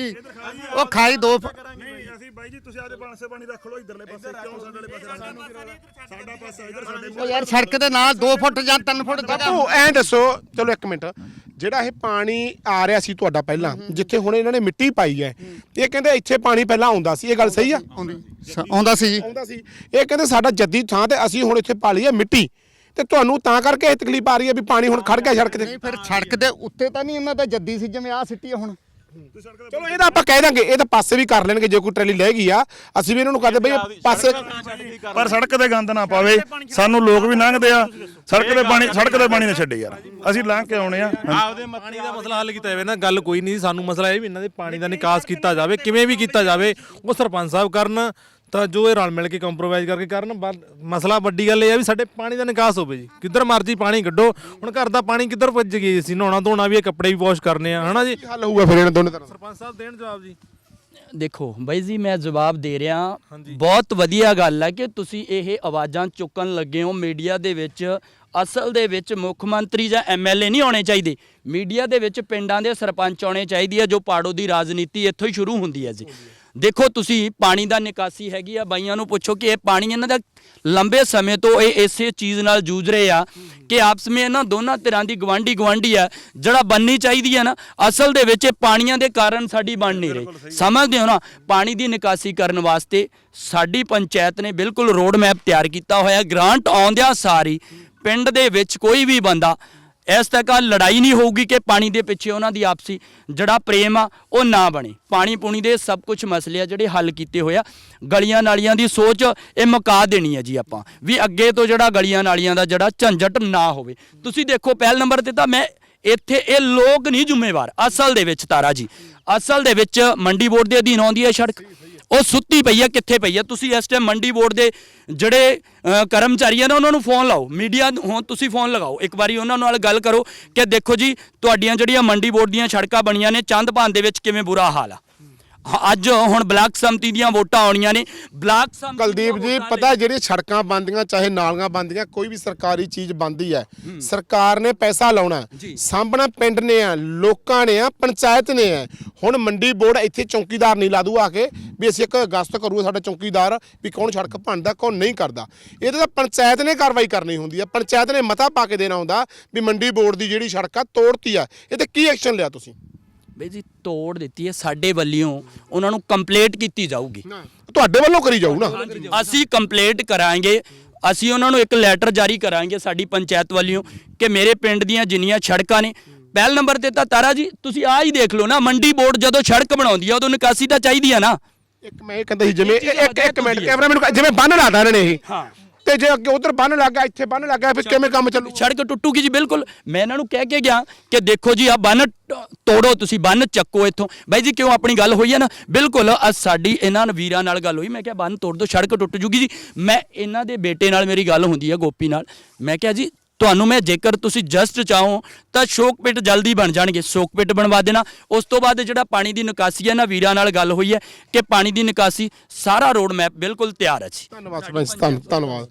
ਉਹ ਖਾਈ ਦੋ। ਨਹੀਂ ਅਸੀਂ ਬਾਈ ਜੀ ਤੁਸੀਂ ਆਪਦੇ ਪਾਸੇ ਪਾਣੀ ਰੱਖ ਲਓ ਇਧਰਲੇ ਪਾਸੇ। ਕਿਉਂ ਸਾਡੇ ਵਾਲੇ ਪਾਸੇ? ਸਾਡਾ ਪਾਸਾ ਇਧਰ ਸਾਡੇ ਉਹ ਯਾਰ ਸੜਕ ਦੇ ਨਾਲ 2 ਫੁੱਟ ਜਾਂ 3 ਫੁੱਟ ਜਗ੍ਹਾ ਬਾਪੂ ਐਂ ਦੱਸੋ ਚਲੋ ਇੱਕ ਮਿੰਟ। ਜਿਹੜਾ ਇਹ ਪਾਣੀ ਆ ਰਿਹਾ ਸੀ ਤੁਹਾਡਾ ਪਹਿਲਾਂ ਜਿੱਥੇ ਹੁਣ ਇਹਨਾਂ ਨੇ ਮਿੱਟੀ ਪਾਈ ਹੈ ਇਹ ਕਹਿੰਦੇ ਇੱਥੇ ਪਾਣੀ ਪਹਿਲਾਂ ਆਉਂਦਾ ਸੀ ਇਹ ਗੱਲ ਸਹੀ ਆ? ਆਉਂਦੀ ਸ- ਆਉਂਦਾ ਸੀ। ਜੀ ਆਉਂਦਾ ਸੀ। ਇਹ ਕਹਿੰਦੇ ਸਾਡਾ ਜੱਦੀ ਥਾਂ ਤੇ ਅਸੀਂ ਹੁਣ ਇੱਥੇ ਪਾ ਲਈ ਹੈ ਮਿੱਟੀ। ਤੇ ਤੁਹਾਨੂੰ ਤਾਂ ਕਰਕੇ ਇਹ ਤਕਲੀਫ ਆ ਰਹੀ ਹੈ ਵੀ ਪਾਣੀ ਹੁਣ ਖੜ ਗਿਆ ਸੜਕ ਤੇ। ਨਹੀਂ ਫਿਰ ਸੜਕ ਦੇ ਉੱਤੇ ਤਾਂ ਨਹੀਂ ਉਹਨਾਂ ਦਾ ਜੱਦੀ ਸੀ ਜਿਵੇਂ ਆ ਸਿੱਟੀ ਆ ਹੁਣ। ਚਲੋ ਇਹਦਾ ਆਪਾਂ ਕਹਿ ਦਾਂਗੇ ਇਹ ਤਾਂ ਪਾਸੇ ਵੀ ਕਰ ਲੈਣਗੇ ਜੇ ਕੋਈ ਟਰੈਲੀ ਲੈ ਗਈ ਆ ਅਸੀਂ ਵੀ ਇਹਨਾਂ ਨੂੰ ਕਹਦੇ ਬਈ ਪਾਸੇ ਪਰ ਸੜਕ ਤੇ ਗੰਦ ਨਾ ਪਾਵੇ ਸਾਨੂੰ ਲੋਕ ਵੀ ਲੰਘਦੇ ਆ। ਸੜਕ ਤੇ ਪਾਣੀ ਸੜਕ ਤੇ ਪਾਣੀ ਨਾ ਛੱਡੇ ਯਾਰ। ਅਸੀਂ ਲੰਘ ਕੇ ਆਉਣੇ ਆ। ਆਪਦੇ ਪਾਣੀ ਦਾ ਮਸਲਾ ਹੱਲ ਕੀਤਾ ਜਾਵੇ ਨਾ ਗੱਲ ਕੋਈ ਨਹੀਂ ਸਾਨੂੰ ਮਸਲਾ ਇਹ ਵੀ ਇਹਨਾਂ ਦੇ ਪਾਣੀ ਦਾ ਨਿਕਾਸ ਕੀਤਾ ਜਾਵੇ ਕਿਵੇਂ ਵੀ ਕੀਤਾ ਜਾਵੇ ਉਹ ਸਰਪੰਚ ਸਾਹਿਬ ਕਰਨ ਤਾਂ ਜੋ ਇਹ ਰਲ ਮਿਲ ਕੇ ਕੰਪਰੋਮਾਈਜ਼ ਕਰਕੇ ਕਰਨ ਮਸਲਾ ਵੱਡੀ ਗੱਲ ਇਹ ਆ ਵੀ ਸਾਡੇ ਪਾਣੀ ਦਾ ਨਿਕਾਸ ਹੋਵੇ ਜੀ। ਕਿੱਧਰ ਮਰਜ਼ੀ ਪਾਣੀ ਕੱਢੋ ਹੁਣ ਘਰ ਦਾ ਪਾਣੀ ਕਿੱਧਰ ਪੁੱਜ ਗਈ ਅਸੀਂ ਨਹਾਉਣਾ ਧੋਣਾ ਵੀ ਹੈ ਕੱਪੜੇ ਵੀ ਵਾਸ਼ ਕਰਨੇ ਆ ਹਨਾ ਜੀ? ਕੀ ਹੱਲ ਹੋਊਗਾ ਫਿਰ ਇਹਨਾਂ ਦੋਨੇ ਤਰ੍ਹਾਂ ਸਰਪੰਚ ਸਾਹਿਬ ਦੇਣ ਜਵਾਬ ਜੀ। ਦੇਖੋ ਬਾਈ ਜੀ ਮੈਂ ਜਵਾਬ ਦੇ ਰਿਹਾ। ਬਹੁਤ ਵਧੀਆ ਗੱਲ ਹੈ ਕਿ ਤੁਸੀਂ ਇਹ ਆਵਾਜ਼ਾਂ ਚੁੱਕਣ ਲੱਗੇ ਹੋ ਮੀਡੀਆ ਦੇ ਵਿੱਚ। ਅਸਲ ਦੇ ਵਿੱਚ ਮੁੱਖ ਮੰਤਰੀ ਜਾਂ ਐਮਐਲਏ ਨਹੀਂ ਆਉਣੇ ਚਾਹੀਦੇ। ਮੀਡੀਆ ਦੇ ਵਿੱਚ ਪਿੰਡਾਂ ਦੇ ਸਰਪੰਚ ਆਉਣੇ ਚਾਹੀਦੀ ਹੈ ਜੋ ਪਾੜੋ ਦੀ ਰਾਜਨੀਤੀ ਇੱਥੋਂ ਹੀ ਸ਼ੁਰੂ ਹੁੰਦੀ ਹੈ ਜੀ। ਦੇਖੋ ਤੁਸੀਂ ਪਾਣੀ ਦਾ ਨਿਕਾਸੀ ਹੈਗੀ ਆ ਬਾਈਆਂ ਨੂੰ ਪੁੱਛੋ ਕਿ ਇਹ ਪਾਣੀ ਇਹਨਾਂ ਦਾ ਲੰਬੇ ਸਮੇਂ ਤੋਂ ਇਹ ਇਸੇ ਚੀਜ਼ ਨਾਲ ਜੂਝ ਰਹੇ ਆ ਕਿ ਆਪਸ ਵਿੱਚ ਇਹਨਾਂ ਦੋਨਾਂ ਧਿਰਾਂ ਦੀ ਗਵਾਂਢੀ ਗਵਾਂਢੀ ਆ ਜਿਹੜਾ ਬੰਨੀ ਚਾਹੀਦੀ ਆ ਨਾ ਅਸਲ ਦੇ ਵਿੱਚ ਇਹ ਪਾਣੀਆਂ ਦੇ ਕਾਰਨ ਸਾਡੀ ਬਣ ਨਹੀਂ ਰਹੀ। ਸਮਝਦੇ ਹੋ ਨਾ ਪਾਣੀ ਦੀ ਨਿਕਾਸੀ ਕਰਨ ਵਾਸਤੇ ਸਾਡੀ ਪੰਚਾਇਤ ਨੇ ਬਿਲਕੁਲ ਰੋਡ ਮੈਪ ਤਿਆਰ ਕੀਤਾ ਹੋਇਆ ਗ੍ਰਾਂਟ ਆਉਂਦਿਆਂ ਸਾਰੀ ਪਿੰਡ ਦੇ ਵਿੱਚ ਕੋਈ ਵੀ ਬੰਦਾ ਇਸ ਤੱਕ ਆ ਲੜਾਈ ਨਹੀਂ ਹੋਊਗੀ ਕਿ ਪਾਣੀ ਦੇ ਪਿੱਛੇ ਉਹਨਾਂ ਦੀ ਆਪਸੀ ਜਿਹੜਾ ਪ੍ਰੇਮ ਆ, ਉਹ ਨਾ ਬਣੇ। ਪਾਣੀ ਪੂਣੀ ਦੇ ਸਭ ਕੁਝ ਮਸਲੇ ਆ ਜਿਹੜੇ ਹੱਲ ਕੀਤੇ ਹੋਇਆ ਗਲੀਆਂ ਨਾਲੀਆਂ ਦੀ ਸੋਚ ਇਹ ਮੁਕਾ ਦੇਣੀ ਹੈ ਜੀ ਆਪਾਂ। ਵੀ ਅੱਗੇ ਤੋਂ ਜਿਹੜਾ ਗਲੀਆਂ ਨਾਲੀਆਂ ਦਾ ਜਿਹੜਾ ਝੰਜਟ ਨਾ ਹੋਵੇ। ਤੁਸੀਂ ਦੇਖੋ, ਪਹਿਲ ਨੰਬਰ ਤੇ ਤਾਂ ਮੈਂ ਇੱਥੇ ਇਹ ਲੋਕ ਨਹੀਂ ਜ਼ਿੰਮੇਵਾਰ। ਅਸਲ ਦੇ ਵਿੱਚ ਤਾਰਾ ਜੀ, ਅਸਲ ਦੇ ਵਿੱਚ ਮੰਡੀ ਬੋਰਡ ਦੇ ਅਧੀਨ ਆਉਂਦੀ ਹੈ ਸੜਕ। ਉਹ ਸੁੱਤੀ ਪਈ ਹੈ ਕਿੱਥੇ ਪਈ ਹੈ ਤੁਸੀਂ ਇਸ ਟਾਈਮ ਮੰਡੀ ਬੋਰਡ ਦੇ ਜਿਹੜੇ ਅ, ਕਰਮਚਾਰੀ ਆ ਨਾ ਉਹਨਾਂ ਨੂੰ ਫੋਨ ਲਾਓ। ਮੀਡੀਆ ਹੁਣ ਤੁਸੀਂ ਫੋਨ ਲਗਾਓ। ਇੱਕ ਵਾਰੀ ਉਹਨਾਂ ਨਾਲ ਗੱਲ ਕਰੋ ਕਿ ਦੇਖੋ ਜੀ ਤੁਹਾਡੀਆਂ ਜਿਹੜੀਆਂ ਮੰਡੀ ਬੋਰਡ ਦੀਆਂ ਸੜਕਾਂ ਬਣੀਆਂ ਨੇ ਚੰਦਪਾਨ ਦੇ ਵਿੱਚ ਕਿਵੇਂ ਬੁਰਾ ਹਾਲ ਆ? ਅੱਜ ਹੁਣ ਬਲਾਕ ਸੰਮਤੀ ਦੀਆਂ ਵੋਟਾਂ ਆਉਣੀਆਂ ਨੇ। ਬਲਾਕ ਸੰਮਤੀ ਕੁਲਦੀਪ ਦੀਆਂ ਜੀ ਵੋਟਾਂ ਪਤਾ ਜਿਹੜੀਆਂ ਸੜਕਾਂ ਬੰਦੀਆਂ ਚਾਹੇ ਨਾਲੀਆਂ ਬੰਦੀਆਂ ਕੋਈ ਵੀ ਸਰਕਾਰੀ ਚੀਜ਼ ਬੰਦੀ ਹੈ ਸਰਕਾਰ ਨੇ ਪੈਸਾ ਲਾਉਣਾ। ਸਾਂਭਣਾ ਪਿੰਡ ਨੇ ਆ ਲੋਕਾਂ ਨੇ ਆ ਪੰਚਾਇਤ ਨੇ ਆ। ਹੁਣ ਮੰਡੀ ਬੋਰਡ ਇੱਥੇ ਚੌਕੀਦਾਰ ਨਹੀਂ ਲਾ ਦੂ ਆ ਕੇ ਵੀ ਅਸੀਂ ਇੱਕ ਅਗਸਤ ਕਰੂਗਾ ਸਾਡਾ ਚੌਕੀਦਾਰ ਵੀ ਕੌਣ ਸੜਕ ਭੰਨਦਾ ਕੌਣ ਨਹੀਂ ਕਰਦਾ। ਇਹਦੇ ਤਾਂ ਪੰਚਾਇਤ ਨੇ ਕਾਰਵਾਈ ਕਰਨੀ ਹੁੰਦੀ ਹੈ। ਪੰਚਾਇਤ ਨੇ ਮਤਾ ਪਾ ਕੇ ਦੇਣਾ ਹੁੰਦਾ ਵੀ ਮੰਡੀ ਬੋਰਡ ਦੀ ਜਿਹੜੀ ਸੜਕ ਆ ਤੋੜਤੀ ਆ। ਇਹ ਤੇ ਕੀ ਐਕਸ਼ਨ ਲਿਆ ਤੁਸੀਂ? ਬਈ ਜੀ ਤੋੜ ਦਿੱਤੀ ਹੈ ਸਾਡੇ ਵੱਲਿਓਂ ਉਹਨਾਂ ਨੂੰ ਕੰਪਲੀਟ ਕੀਤੀ ਜਾਊਗੀ। ਤੁਹਾਡੇ ਵੱਲੋਂ ਕਰੀ ਜਾਊ ਨਾ। ਅਸੀਂ ਕੰਪਲੀਟ ਕਰਾਂਗੇ ਅਸੀਂ ਉਹਨਾਂ ਨੂੰ ਇੱਕ ਲੈਟਰ ਜਾਰੀ ਕਰਾਂਗੇ ਸਾਡੀ ਪੰਚਾਇਤ ਵੱਲੋਂ ਕਿ ਮੇਰੇ ਪਿੰਡ ਦੀਆਂ ਜਿੰਨੀਆਂ ਸੜਕਾਂ ਨੇ। ਪਹਿਲ ਨੰਬਰ ਤੇ ਤਾਂ ਤਾਰਾ ਜੀ ਤੁਸੀਂ ਆਹ ਹੀ ਦੇਖ ਲਓ ਨਾ ਮੰਡੀ ਬੋਰਡ ਜਦੋਂ ਸੜਕ ਬਣਾਉਂਦੀ ਆ ਉਦੋਂ ਨਿਕਾਸੀ ਤਾਂ ਚਾਹੀਦੀ ਆ ਨਾ। ਇੱਕ ਮੈਂ ਇਹ ਕਹਿੰਦਾ ਸੀ ਜਿਵੇਂ ਇੱਕ ਇੱਕ ਮਿੰਟ। ਕੈਮਰਾ ਮੈਨੂੰ ਜਿਵੇਂ ਬੰਨ ਲਾਦਾ ਇਹਨਾਂ ਨੇ ਇਹ। ਹਾਂ। ਤੇ ਜੇ ਅੱਗੇ ਉਧਰ ਬੰਨ ਲੱਗ ਗਿਆ, ਇੱਥੇ ਬੰਨ ਲੱਗ ਗਿਆ, ਫਿਰ ਕਿਵੇਂ ਕੰਮ ਚੱਲੂ? ਸੜਕ ਟੁੱਟੂਗੀ ਜੀ, ਬਿਲਕੁਲ। ਮੈਂ ਇਹਨਾਂ ਨੂੰ ਕਹਿ ਕੇ ਗਿਆ ਕਿ ਦੇਖੋ ਜੀ ਆ ਬੰਨ ਤੋੜੋ ਤੁਸੀਂ, ਬੰਨ ਚੱਕੋ ਇੱਥੋਂ। ਬਾਈ ਜੀ, ਕਿਉਂ ਆਪਣੀ ਗੱਲ ਹੋਈ ਹੈ ਨਾ? ਬਿਲਕੁਲ ਅੱਜ ਸਾਡੀ ਇਹਨਾਂ ਵੀਰਾਂ ਨਾਲ ਗੱਲ ਹੋਈ। ਮੈਂ ਕਿਹਾ, ਬੰਨ ਤੋੜ ਦਿਓ ਸੜਕ ਟੁੱਟ ਜੂਗੀ ਜੀ। ਮੈਂ ਇਹਨਾਂ ਦੇ ਬੇਟੇ ਨਾਲ ਮੇਰੀ ਗੱਲ ਹੁੰਦੀ ਹੈ ਗੋਪੀ ਨਾਲ। ਮੈਂ ਕਿਹਾ ਜੀ ਤੁਹਾਨੂੰ ਮੈਂ ਜੇਕਰ ਤੁਸੀਂ ਜਸਟ ਚਾਹੋ ਤਾਂ ਸ਼ੋਕ ਪਿੱਟ ਜਲਦੀ ਬਣ ਜਾਣਗੇ। ਸ਼ੋਕ ਪਿੱਟ ਬਣਵਾ ਦੇਣਾ। ਉਸ ਤੋਂ ਬਾਅਦ ਜਿਹੜਾ ਪਾਣੀ ਦੀ ਨਿਕਾਸੀ ਹੈ ਨਾ, ਵੀਰਾਂ ਨਾਲ ਗੱਲ ਹੋਈ ਹੈ ਕਿ ਪਾਣੀ ਦੀ ਨਿਕਾਸੀ ਸਾਰਾ ਰੋਡ ਮੈਪ ਬਿਲਕੁਲ ਤਿਆਰ ਹੈ ਜੀ। ਧੰਨਵਾਦ, ਸਰਪੰਚ ਧੰਨ- ਧੰਨਵਾਦ।